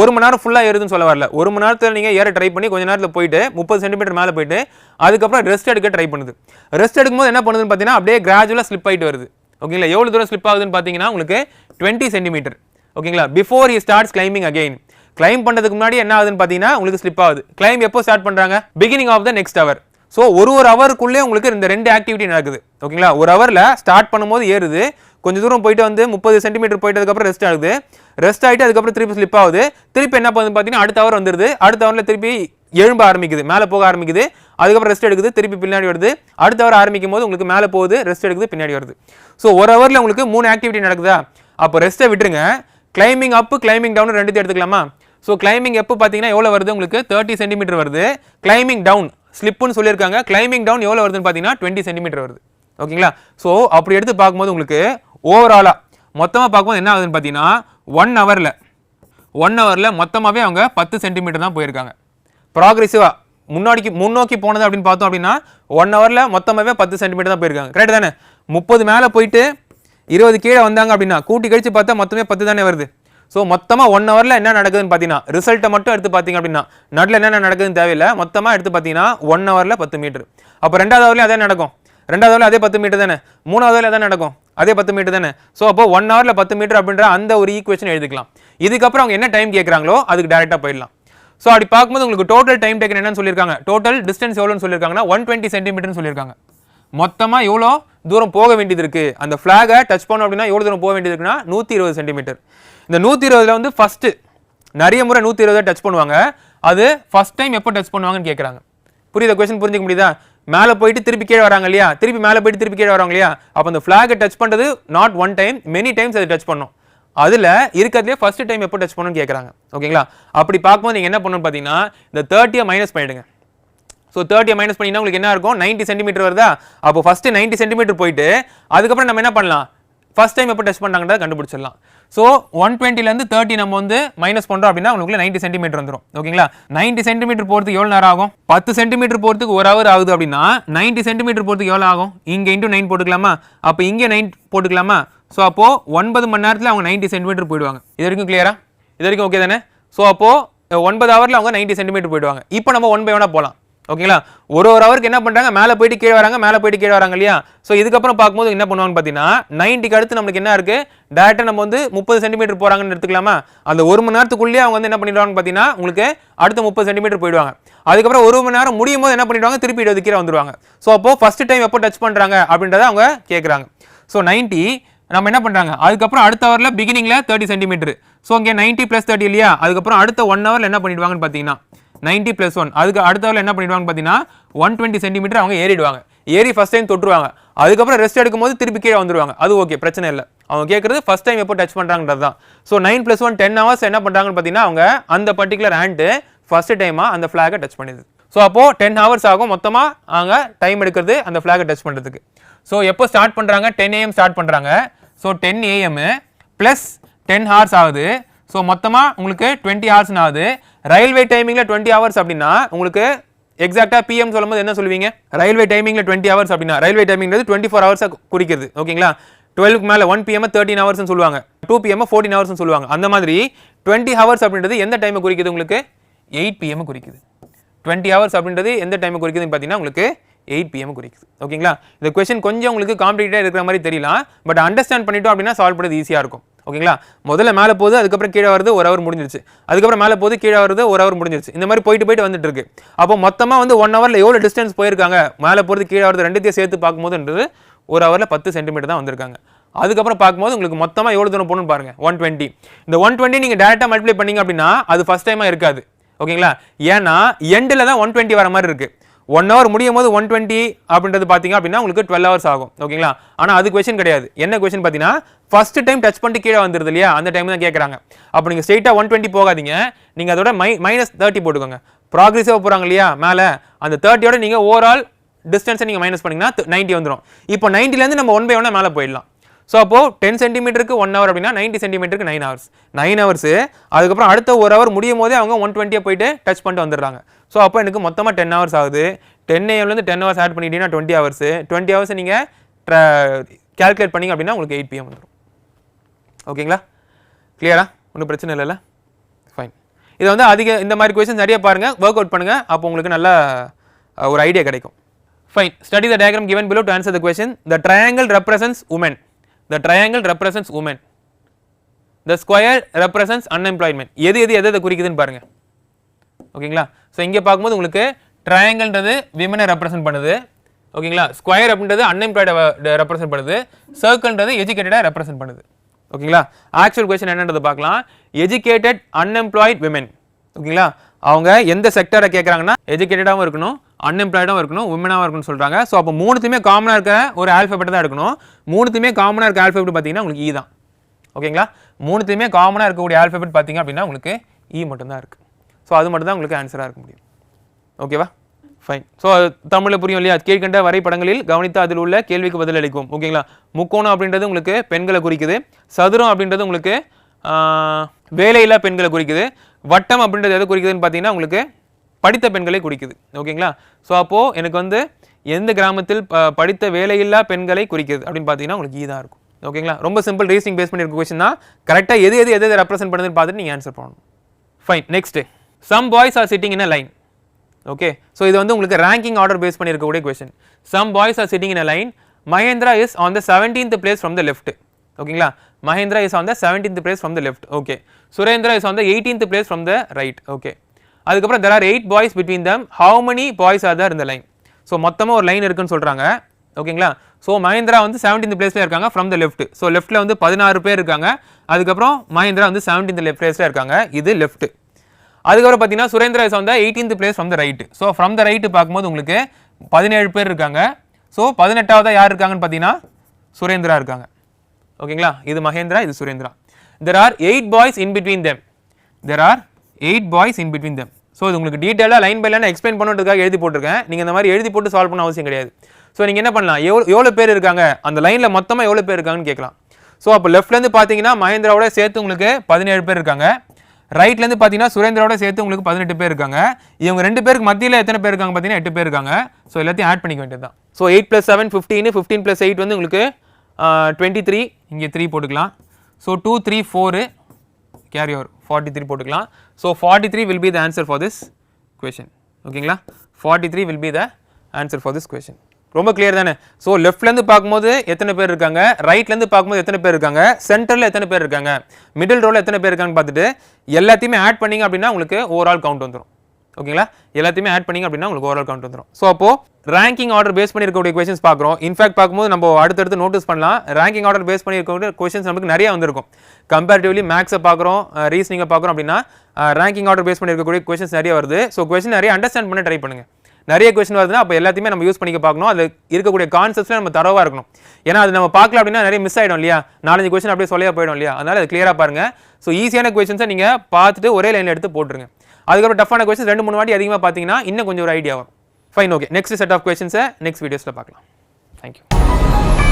ஒரு மணி நேரம் ஃபுல்லாக ஏறுதுன்னு சொல்ல வரல. ஒரு மணி நேரத்தில் நீங்கள் ஏற ட்ரை பண்ணி கொஞ்சம் நேரத்தில் போயிட்டு முப்பது சென்டிமீட்டர் மேலே போயிட்டு அதுக்கப்புறம் ரெஸ்ட் எடுக்க ட்ரை பண்ணுது. ரெஸ்ட் எடுக்கும்போது என்ன பண்ணுதுன்னு பார்த்தீங்கன்னா அப்படியே கிராஜுவலாக ஸ்லிப் ஆயிட்டு வருது. ஓகேங்களா எவ்வளோ தூரம் ஸ்லிப் ஆகுதுன்னு பார்த்தீங்கன்னா உங்களுக்கு டுவெண்ட்டி சென்டிமீட்டர் ஓகேங்களா before he starts climbing again climb பண்ணுறதுக்கு முன்னாடி என்ன ஆகுதுன்னு பார்த்தீங்கன்னா உங்களுக்கு ஸ்லிப் ஆகுது. கிளைம் எப்போ ஸ்டார்ட் பண்ணுறாங்க beginning of the next hour so ஒரு ஒரு அவருக்குள்ளே உங்களுக்கு இந்த ரெண்டு ஆக்டிவிட்டி நடக்குது. ஓகேங்களா ஒரு ஹவரில் ஸ்டார்ட் பண்ணும்போது ஏறுது. கொஞ்சம் தூரம் போயிட்டு வந்து முப்பது சென்டிமீட்டர் போயிட்டதுக்கப்புறம் ரெஸ்ட் ஆகுது. ரெஸ்ட் ஆகிட்டு அதுக்கப்புறம் திருப்பி ஸ்லிப் ஆகுது. திருப்பி என்ன பண்ணுது பார்த்தீங்கன்னா அடுத்த அவர் வந்துருது. அடுத்த அவரில் திருப்பி எழும்ப ஆரம்பிக்குது. மேலே போக ஆரம்பிக்குது. அதுக்கப்புறம் ரெஸ்ட் எடுக்குது. திருப்பி பின்னாடி வருது. அடுத்த அவர் ஆரம்பிக்கும் போது உங்களுக்கு மேலே போகுது. ரெஸ்ட் எடுக்குது. பின்னாடி வருது. ஸோ ஒரு ஹவரில் உங்களுக்கு மூணு ஆக்டிவிட்டி நடக்குதா? அப்போ ரெஸ்ட்டை விட்டுருங்க. கிளைம்பிங் அப்பு கிளைம்பிங் டவுன் ரெண்டுத்தையும் எடுத்துக்கலாமா? ஸோ கிளைம்பிங் எப்போ பார்த்தீங்கன்னா எவ்வளோ வருது? உங்களுக்கு தேர்ட்டி சென்டிமீட்டர் வருது. கிளைம்பிங் டவுன் ஸ்லிப்புன்னு சொல்லியிருக்காங்க. கிளைம்பிங் டவுன் எவ்வளோ வருதுன்னு பார்த்தீங்கன்னா டுவெண்ட்டி சென்டிமீட்டர் வருது. ஓகேங்களா ஸோ அப்படி எடுத்து பார்க்கும்போது உங்களுக்கு ஓவராலாக மொத்தமாக பார்க்கும்போது என்ன ஆகுதுன்னு பார்த்தீங்கன்னா ஒன் ஹவரில் ஒன் ஹவரில் மொத்தமாகவே அவங்க பத்து சென்டிமீட்டர் தான் போயிருக்காங்க. ப்ராக்ரெசிவாக முன்னாடிக்கு முன்னோக்கி போனது அப்படின்னு பார்த்தோம் அப்படின்னா ஒன் ஹவரில் மொத்தமாகவே பத்து சென்டிமீட்டர் தான் போயிருக்காங்க. கரெக்ட் தானே? முப்பது மேலே போயிட்டு இருபது கீழே வந்தாங்க அப்படின்னா கூட்டி கழிச்சு பார்த்தா மொத்தமே பத்து தானே வருது. ஸோ மொத்தமாக ஒன் ஹவரில் என்ன நடக்குதுன்னு பார்த்தீங்கன்னா ரிசல்ட்டை மட்டும் எடுத்து பார்த்தீங்க அப்படின்னா நடுவில் என்னென்ன நடக்குதுன்னு தேவையில்லை. மொத்தமாக எடுத்து பார்த்தீங்கன்னா ஒன் ஹவரில் பத்து மீட்டர் அப்போ ரெண்டாவது ஹவர்லேயும் அதே நடக்கும். ரெண்டாவது ஹவரில் அதே பத்து மீட்டர் தானே? மூணாவது ஹவரில் அதான் நடக்கும். அதே பத்து மீட்டர் தானே? ஸோ அப்போ ஒன் ஹவரில் பத்து மீட்டர் அப்படின்ற அந்த ஒரு ஈக்குவேஷன் எழுதிக்கலாம். இதுக்கப்புறம் அவங்க என்ன டைம் கேட்குறாங்களோ அதுக்கு டேரெக்டாக போயிடலாம். ஸோ அப்படி பார்க்கும்போது உங்களுக்கு டோட்டல் டைம் டேக்கன் என்னன்னு சொல்லியிருக்காங்க. டோட்டல் டிஸ்டன்ஸ் எவ்வளோன்னு சொல்லியிருக்காங்கன்னா ஒன் டுவெண்ட்டி சென்டிமீட்டர்னு சொல்லியிருக்காங்க. மொத்தமாக எவ்வளோ தூரம் போக வேண்டியது இருக்குது அந்த ஃப்ளாகை டச் பண்ணோம் அப்படின்னா எவ்வளோ தூரம் போக வேண்டியது இருக்குன்னா நூற்றி இருபது சென்டிமீட்டர் இந்த நூற்றி இருபதுல வந்து ஃபஸ்ட்டு நிறைய முறை நூற்றி இருபதை டச் பண்ணுவாங்க. அது ஃபஸ்ட் டைம் எப்போ டச் பண்ணுவாங்கன்னு கேட்குறாங்க. புரியுதா கொஸ்டின் புரிஞ்சிக்க முடியுதா? மேலே போயிட்டு திருப்பி கீழே வராங்க இல்லையா? திருப்பி மேலே போயிட்டு திருப்பி கீழே வராங்க இல்லையா? அப்போ அந்த ஃப்ளாகை டச் பண்ணுறது not one time many times அதை டச் பண்ணும். அதில் இருக்கிறதுலே ஃபர்ஸ்ட் டைம் எப்போ டச் பண்ணணும்னு கேட்குறாங்க ஓகேங்களா? அப்படி பார்க்கும்போது நீங்கள் என்ன பண்ணணும்னு பார்த்தீங்கன்னா இந்த தேர்ட்டியை மைனஸ் பண்ணிடுங்க. ஸோ தேர்ட்டியை மைனஸ் பண்ணிங்கன்னா உங்களுக்கு என்ன இருக்கும்? 90 சென்டிமீட்டர் வருதா? அப்போ ஃபஸ்ட்டு 90 சென்டிமீட்டர் போயிட்டு அதுக்கப்புறம் நம்ம என்ன பண்ணலாம்? ஃபர்ஸ்ட் டைம் எப்போ டெஸ்ட் பண்ணாங்கன்றத கண்டுபிடிச்சிடலாம். ஸோ ஒன் டுவெண்ட்டிலேருந்து தேர்ட்டி நம்ம வந்து மைனஸ் பண்ணுறோம் அப்படின்னா உங்களுக்கு 90 சென்டிமீட்டர் வந்துடும் ஓகேங்களா 90 சென்டிமீட்டர் போகிறதுக்கு எவ்வளோ நேரம் ஆகும்? பத்து சென்டிமீட்டர் போகிறதுக்கு ஒரு ஹவர் ஆகுது அப்படின்னா 90 சென்டிமீட்டர் போகிறதுக்கு எவ்வளோ ஆகும்? இங்கே இன்ட்டு நைன் போட்டுக்கலாமா? அப்போ இங்கே நைன் போட்டுக்கலாமா? ஸோ அப்போது ஒன்பது மணி நேரத்தில் அவங்க 90 சென்டிமீட்டர் போயிடுவாங்க. இது வரைக்கும் கிளியரா இது வரைக்கும் ஓகே தானே? ஸோ அப்போது ஒன்பது ஹவரில் அவங்க 90 சென்டிமீட்டர் போயிடுவாங்க. இப்போ நம்ம ஒன் பை ஒன்னாக போகலாம் ஓகேங்களா? ஒரு ஒரு ஹவருக்கு என்ன பண்ணுறாங்க மேலே போயிட்டு கீழே வராங்க மேலே போயிட்டு கீழே வராங்க இல்லையா? ஸோ இதுக்கப்புறம் பார்க்கும்போது என்ன பண்ணுவாங்கன்னு பார்த்தீங்கன்னா நைன்ட்டிக்கு அடுத்து நம்மளுக்கு என்ன இருக்குது டேரெக்டாக நம்ம வந்து முப்பது சென்டிமீட்டர் போகிறாங்கன்னு எடுத்துக்கலாமா? அந்த ஒரு மணி நேரத்துக்குள்ளேயே அவங்க வந்து என்ன பண்ணிடுவாங்கன்னு பார்த்தீங்கன்னா உங்களுக்கு அடுத்த முப்பது சென்டிமீட்டர் போயிடுவாங்க. அதுக்கப்புறம் ஒரு மணி நேரம் முடியும் போது என்ன பண்ணிடுவாங்க? திருப்பி இருபது கீழே வந்துருவாங்க ஸோ அப்போ ஃபஸ்ட்டு டைம் எப்போ டச் பண்ணுறாங்க அப்படின்றத அவங்க கேட்குறாங்க ஸோ 90 நம்ம என்ன பண்ணுறாங்க அதுக்கப்புறம் அடுத்த ஹவரில் பிகினிங்கில் தேர்ட்டி சென்டிமீட்டர் ஸோ இங்கே நைன்ட்டி ப்ளஸ் தேர்ட்டி இல்லையா? அதுக்கப்புறம் அடுத்த ஒன் ஹவரில் என்ன பண்ணிடுவாங்கன்னு பார்த்தீங்கன்னா 90 ப்ளஸ் ஒன் அதுக்கு அடுத்த என்ன பண்ணிடுவாங்கன்னு பார்த்தீங்கன்னா ஒன் டுவெண்ட்டி சென்டிமீட்டர் அவங்க ஏறிடுவாங்க. ஏறி ஃபஸ்ட் டைம் தொட்டுருவாங்க. அதுக்கப்புறம் ரெஸ்ட் எடுக்கும்போது திருப்பி கீழே வந்துருவாங்க. அது ஓகே பிரச்சனை இல்லை. அவங்க கேட்குறது ஃபஸ்ட் டைம் எப்போ டச் பண்ணுறாங்கன்றது தான். So nine plus one ten hours என்ன பண்ணுறாங்கன்னு பார்த்தீங்கன்னா அவங்க அந்த பர்டிகுலர் ஹேண்டு ஃபஸ்ட்டு டைமாக அந்த ஃப்ளாகை டச் பண்ணுது ஸோ அப்போது டென் ஹவர்ஸ் ஆகும். மொத்தமாக அவங்க டைம் எடுக்கிறது அந்த ஃப்ளாகை டச் பண்ணுறதுக்கு ஸோ எப்போ ஸ்டார்ட் பண்ணுறாங்க டென் ஏஎம் ஸ்டார்ட் பண்ணுறாங்க so ten AM plus ten hours ஆகுது. ஸோ மொத்தமாக உங்களுக்கு டுவெண்ட்டி ஹவர்ஸ்னு ஆகுது. ரயில்வே டைமிங்கில் டுவெண்ட்டி ஹவர்ஸ் அப்படின்னா உங்களுக்கு எக்ஸாக்டாக பிஎம் சொல்லும்போது என்ன சொல்லுவீங்க? ரயில்வே டைமிங்கில் டுவெண்ட்டி ஹவர்ஸ் அப்படின்னா ரயில்வே டைமிங்கிறது டுவெண்ட்டி ஃபோர் ஹவர்ஸாக குறிக்கிறது. ஓகேங்களா டுவெல்க்கு மேலே ஒன் பிஎம் தேர்ட்டின் ஹவர்ஸ்னு சொல்லுவாங்க. டூ பிஎம் ஃபோர்டின் ஹவர்ஸ்னு சொல்லுவாங்க. அந்த மாதிரி டுவெண்ட்டி ஹவர்ஸ் அப்படின்றது எந்த டைமை குறிக்குது உங்களுக்கு? எயிட் பிஎம் குறிக்குது. டுவெண்ட்டி ஹவர்ஸ் அப்படின்றது எந்த டைமை குறிக்குதுன்னு பார்த்தீங்கன்னா உங்களுக்கு எயிட் பிஎம் குறிக்குது. ஓகேங்களா இந்த கொஸ்டின் கொஞ்சம் உங்களுக்கு காம்ப்ளீட்டாக இருக்கிற மாதிரி தெரியலாம். பட் அண்டர்ஸ்டாண்ட் பண்ணிட்டோம் அப்படின்னா சால்வ் பண்ணுறது ஈஸியாக இருக்கும். ஓகேங்களா? முதல்ல மேலே போகுது அதுக்கப்புறம் கீழே வருது ஒரு ஹவர் முடிஞ்சிருச்சு. அதுக்கப்புறம் மேலே போகுது கீழே வருது ஒரு ஹவர் முடிஞ்சிருச்சு. இந்த மாதிரி போயிட்டு போயிட்டு வந்துட்டு இருக்கு. அப்போ மொத்தமாக வந்து ஒன் ஹவரில் எவ்வளோ டிஸ்டன்ஸ் போயிருக்காங்க? மேலே போகிறது கீழே வருது ரெண்டுத்தையும் சேர்த்து பார்க்கும்போதுன்றது ஒரு ஹவரில் பத்து சென்டிமீட்டர் தான் வந்திருக்காங்க. அதுக்கப்புறம் பார்க்கும்போது உங்களுக்கு மொத்தமாக எவ்வளோ தூரம் போகணும்னு பாருங்கள் ஒன் டுவெண்ட்டி இந்த ஒன் டுவெண்ட்டி நீங்கள் டேரெக்டாக மல்டிப்ளை பண்ணீங்க அப்படின்னா அது ஃபஸ்ட் டைமாக இருக்காது. ஓகேங்களா? ஏன்னா எண்டில் தான் ஒன் டுவெண்ட்டி வர மாதிரி இருக்குது ஒன் ஹவர் முடியும் போது ஒன் டுவெண்ட்டி அப்படின்றது பார்த்தீங்க அப்படின்னா உங்களுக்கு டுவெல் ஹவர்ஸ் ஆகும். ஓகேங்களா ஆனால் அது கொஷின் கிடையாது. என்ன கொஷின் பார்த்தீங்கன்னா ஃபர்ஸ்ட் டைம் டச் பண்ணிட்டு கீழே வந்துருது இல்லையா? அந்த டைம் தான் கேட்குறாங்க அப்போ நீங்கள் ஸ்ட்ரெயிட்டாக ஒன் டுவெண்ட்டி போகாதீங்க. நீங்கள் அதோட மை மைனஸ் தேர்ட்டி போட்டுக்கோங்க. ப்ராக்ரெசிவாக போகிறாங்க இல்லையா? மேலே. அந்த தேர்ட்டியோட நீங்கள் ஓவரால் டிஸ்டன்ஸை நீங்கள் மைனஸ் பண்ணிங்கன்னா நைன்ட்டி வந்துடும் இப்போ நைன்ட்டிலேருந்து நம்ம ஒன் பை ஒன்னாக மேலே போயிடலாம். ஸோ அப்போது டென் சென்டிமீட்டருக்கு ஒன் ஹவர் அப்படின்னா நைன்ட்டி சென்டிமீட்டருக்கு நைன் ஹவர்ஸ் நைன் ஹவர்ஸ் அதுக்கப்புறம் அடுத்த ஒரு ஹவர் முடியும் போதே அவங்க ஒன் டுவெண்ட்டியை போயிட்டு டச் பண்ணிட்டு வந்துடுறாங்க. ஸோ அப்போ எனக்கு மொத்தமாக டென் ஹவர்ஸ் ஆகுது. டென் ஏஎம்லேருந்து டென் ஹவர்ஸ் ஆட் பண்ணிட்டீங்கன்னா டுவெண்ட்டி ஹவர்ஸ் டுவெண்ட்டி ஹவர்ஸ் நீங்கள் கேல்குலேட் பண்ணீங்க அப்படின்னா உங்களுக்கு எயிட் பிஎம் வந்துடும் ஓகேங்களா கிளியரா ஒன்றும் பிரச்சனை இல்லைல்ல? ஃபைன் இதை வந்து அதிக இந்த மாதிரி கொஷின்ஸ் நிறைய பாருங்கள் ஒர்க் அவுட் பண்ணுங்கள் அப்போ உங்களுக்கு நல்ல ஒரு ஐடியா கிடைக்கும். Fine study the diagram given below to answer the question the triangle represents woman the triangle represents woman the square represents unemployment எது எது எது எதை குறிக்குதுன்னு பாருங்கள் ஓகேங்களா? ஸோ இங்கே பார்க்கும்போது உங்களுக்கு ட்ரையாங்கிள்ன்றது விமனை ரெப்ரசென்ட் பண்ணுது. ஓகேங்களா? ஸ்கொயர் அப்படின்றது அன்எம்ப்ளாய்டை ரெப்ரசென்ட் பண்ணுது. சர்க்கிள்ன்றது எஜுகேட்டடாக ரெப்ரசென்ட் பண்ணுது. ஓகேங்களா? ஆக்சுவல் கொஸ்டின் என்னன்றது பார்க்கலாம். எஜுகேட்டட் அன்எம்ப்ளாய்ட் விமன் ஓகேங்களா? அவங்க எந்த செக்டரை கேட்குறாங்கன்னா எஜுகேட்டடாகவும் இருக்கணும் அன்எம்ப்ளாய்டாகவும் இருக்கணும் உமனாகவும் இருக்கணும்னு சொல்கிறாங்க ஸோ அப்போ மூணுத்துமே காமனாக இருக்க ஒரு ஆல்ஃபபெட் தான் எடுக்கணும். மூணுத்தையுமே காமனாக இருக்க ஆல்ஃபபெட் பார்த்தீங்கன்னா உங்களுக்கு ஈ தான். ஓகேங்களா? மூணுத்தையுமே காமனாக இருக்கக்கூடிய ஆல்ஃபபெட் பார்த்தீங்க அப்படின்னா உங்களுக்கு இ மட்டும்தான் இருக்குது ஸோ அது மட்டும் தான் உங்களுக்கு ஆன்சராக இருக்க முடியும். ஓகேவா ஃபைன் ஸோ தமிழில் புரியும் இல்லையா? கீழ்கண்ட வரைபடங்களில் கவனித்து அதில் உள்ள கேள்விக்கு பதில் அளிக்கும். ஓகேங்களா முக்கோணம் அப்படின்றது உங்களுக்கு பெண்களை குறிக்குது. சதுரம் அப்படின்றது உங்களுக்கு வேலையில்லா பெண்களை குறிக்குது. வட்டம் அப்படின்றது எதை குறிக்குதுன்னு பார்த்தீங்கன்னா உங்களுக்கு படித்த பெண்களை குறிக்குது. ஓகேங்களா ஸோ அப்போது எனக்கு வந்து எந்த கிராமத்தில் ப- படித்த வேலையில்லா பெண்களை குறிக்குது அப்படின்னு பார்த்தீங்கன்னா உங்களுக்கு e இதாக இருக்கும். ஓகேங்களா ரொம்ப சிம்பிள் ரீசிங் பேஸ் பண்ணி இருக்க கொஸ்டின் தான் கரெக்டாக எது எது எது எது ரெப்ரசென்ட் பண்ணுதுன்னு பார்த்துட்டு நீங்கள் ஆன்சர் பண்ணணும். Fine next some boys are sitting in a line okay so இது வந்து உங்களுக்கு ரேங்கிங் ஆர்டர் பேஸ் பண்ணியிருக்கக்கூடிய question some boys are sitting in a line Mahendra is on the seventeenth place from the left ஓகேங்களா Mahendra is on the seventeenth place from the left okay Surendra is on the eighteenth place from the right okay அதுக்கப்புறம் there are eight boys between them how many boys R தான் இந்த line so மொத்தமாக ஒரு line இருக்குன்னு சொல்கிறாங்க ஓகேங்களா so Mahindra வந்து seventeenth பிளேஸ்ல இருக்காங்க ஃப்ரம் த லெஃப்ட் ஸோ லெஃப்ட்டில் வந்து பதினாறு பேர் இருக்காங்க. அதுக்கப்புறம் மஹேந்திரா வந்து செவன்டீன்த் லெஃப்ட் பிளேஸ்ல இருக்காங்க. இது லெஃப்ட் அதுக்கப்புறம் பார்த்தீங்கன்னா சுரேந்திர இஸ் வந்து eighteenth place from the right so from the right பார்க்கும்போது உங்களுக்கு பதினேழு பேர் இருக்காங்க. ஸோ பதினெட்டாவதாக யார் இருக்காங்கன்னு பார்த்தீங்கன்னா சுரேந்திரா இருக்காங்க. ஓகேங்களா இது மகேந்திரா இது Surendra. There are eight boys in between them there are eight boys in between them so இது உங்களுக்கு டீட்டெயிலாக லைன் பை லைன் எக்ஸ்பிளைன் பண்ணுறதுக்காக எழுதி போட்டிருக்கேன். நீங்கள் இந்த மாதிரி எழுதி போட்டு சால்வ் பண்ண அவசியம் கிடையாது. ஸோ நீங்கள் என்ன பண்ணலாம்? எவ்வளோ எவ்வளோ பேர் இருக்காங்க? அந்த லைனில் மொத்தமாக எவ்வளோ பேர் இருக்காங்கன்னு கேட்கலாம். ஸோ அப்போ லெஃப்ட்லேருந்து பார்த்தீங்கன்னா மகேந்திராவோட சேர்த்து உங்களுக்கு பதினேழு பேர் இருக்காங்க. ரைட்லேருந்து பார்த்தீங்கன்னா சுரேந்திரோட சேர்த்து உங்களுக்கு பதினெட்டு பேர் இருக்காங்க. இவங்க ரெண்டு பேருக்கு மத்தியில் எத்தனை பேர் இருக்காங்க பார்த்தீங்கன்னா எட்டு பேர் இருக்காங்க. ஸோ எல்லாத்தையும் ஆட் பண்ணிக்க வேண்டியது தான் so eight plus seven fifteen fifteen plus eight வந்து உங்களுக்கு டுவெண்ட்டி த்ரீ இங்கே த்ரீ போட்டுக்கலாம். So two three four carry over forty three போட்டுக்கலாம். So forty three will be the answer for this question ஓகேங்களா forty three will be the answer for this question ரொம்ப clear தானே? So லெஃப்ட்லேருந்து பார்க்கும்போது எத்தனை பேர் இருக்காங்க? ரைட்லேருந்து பார்க்கும்போது எத்தனை பேர் இருக்காங்க? சென்டரில் எத்தனை பேர் இருக்காங்க? மிடில் ரோவில் எத்தனை பேர் இருக்காங்கன்னு பார்த்துட்டு எல்லாத்தையுமே ஆட் பண்ணிங்க அப்படின்னா உங்களுக்கு ஓவரால் கவுண்ட் வந்துடும் ஓகேங்களா எல்லாத்தையுமே ஆட் பண்ணிங்க அப்படின்னா உங்களுக்கு ஓவரால் கவுண்ட் வந்துடும் ஸோ அப்போது ரேங்கிங் ஆர்டர் பேஸ் பண்ணியிருக்கக்கூடிய கொஷின்ஸ் பார்க்குறோம். இன்ஃபேக்ட் பார்க்கும்போது நம்ம அடுத்தடுத்து நோட்டீஸ் பண்ணலாம். ரேங்கிங் ஆர்டர் பேஸ் பண்ணியிருக்கக்கூடிய கொஷின்ஸ் நமக்கு நிறைய வந்திருக்கும். கம்பேரிட்டிவ்லி மேக்ஸை பார்க்குறோம் ரீசனிங்கை பார்க்குறோம் அப்படின்னா ரேங்கிங் ஆர்டர் பேஸ் பண்ணியிருக்கக்கூடிய கொஷின்ஸ் நிறைய வருது. ஸோ கொஷின் நிறைய அண்டர்ஸ்டாண்ட் பண்ண ட்ரை பண்ணுங்க. நிறைய கொஸ்டின் வருதுன்னா அப்போ எல்லாத்தையுமே நம்ம யூஸ் பண்ணிக்க பார்க்கணும். அது இருக்கக்கூடிய கான்செப்ட்ஸில் நம்ம தரவாக இருக்கணும். ஏன்னா அது நம்ம பார்க்கல அப்படின்னா நிறைய மிஸ் ஆகிடும் இல்லையா? நாலஞ்சு கொஸ்டின் அப்படியே சொல்லியாக போயிடும் இல்லையா? அதனால அது கிளியராக பாருங்கள் ஸோ ஈஸியான கொஸ்டின்ஸை நீங்கள் பார்த்துட்டு ஒரே லைனில் எடுத்து போட்டுருங்க. அதுக்கப்புறம் டஃப்பான கொஸ்டின் ரெண்டு மூணு வாட்டி அதிகமாக பார்த்தீங்கன்னா இன்னும் கொஞ்சம் ஒரு ஐடியா வரும். Fine okay next set of கொஸ்டின்ஸை next வீடியோஸில் பார்க்கலாம். Thank you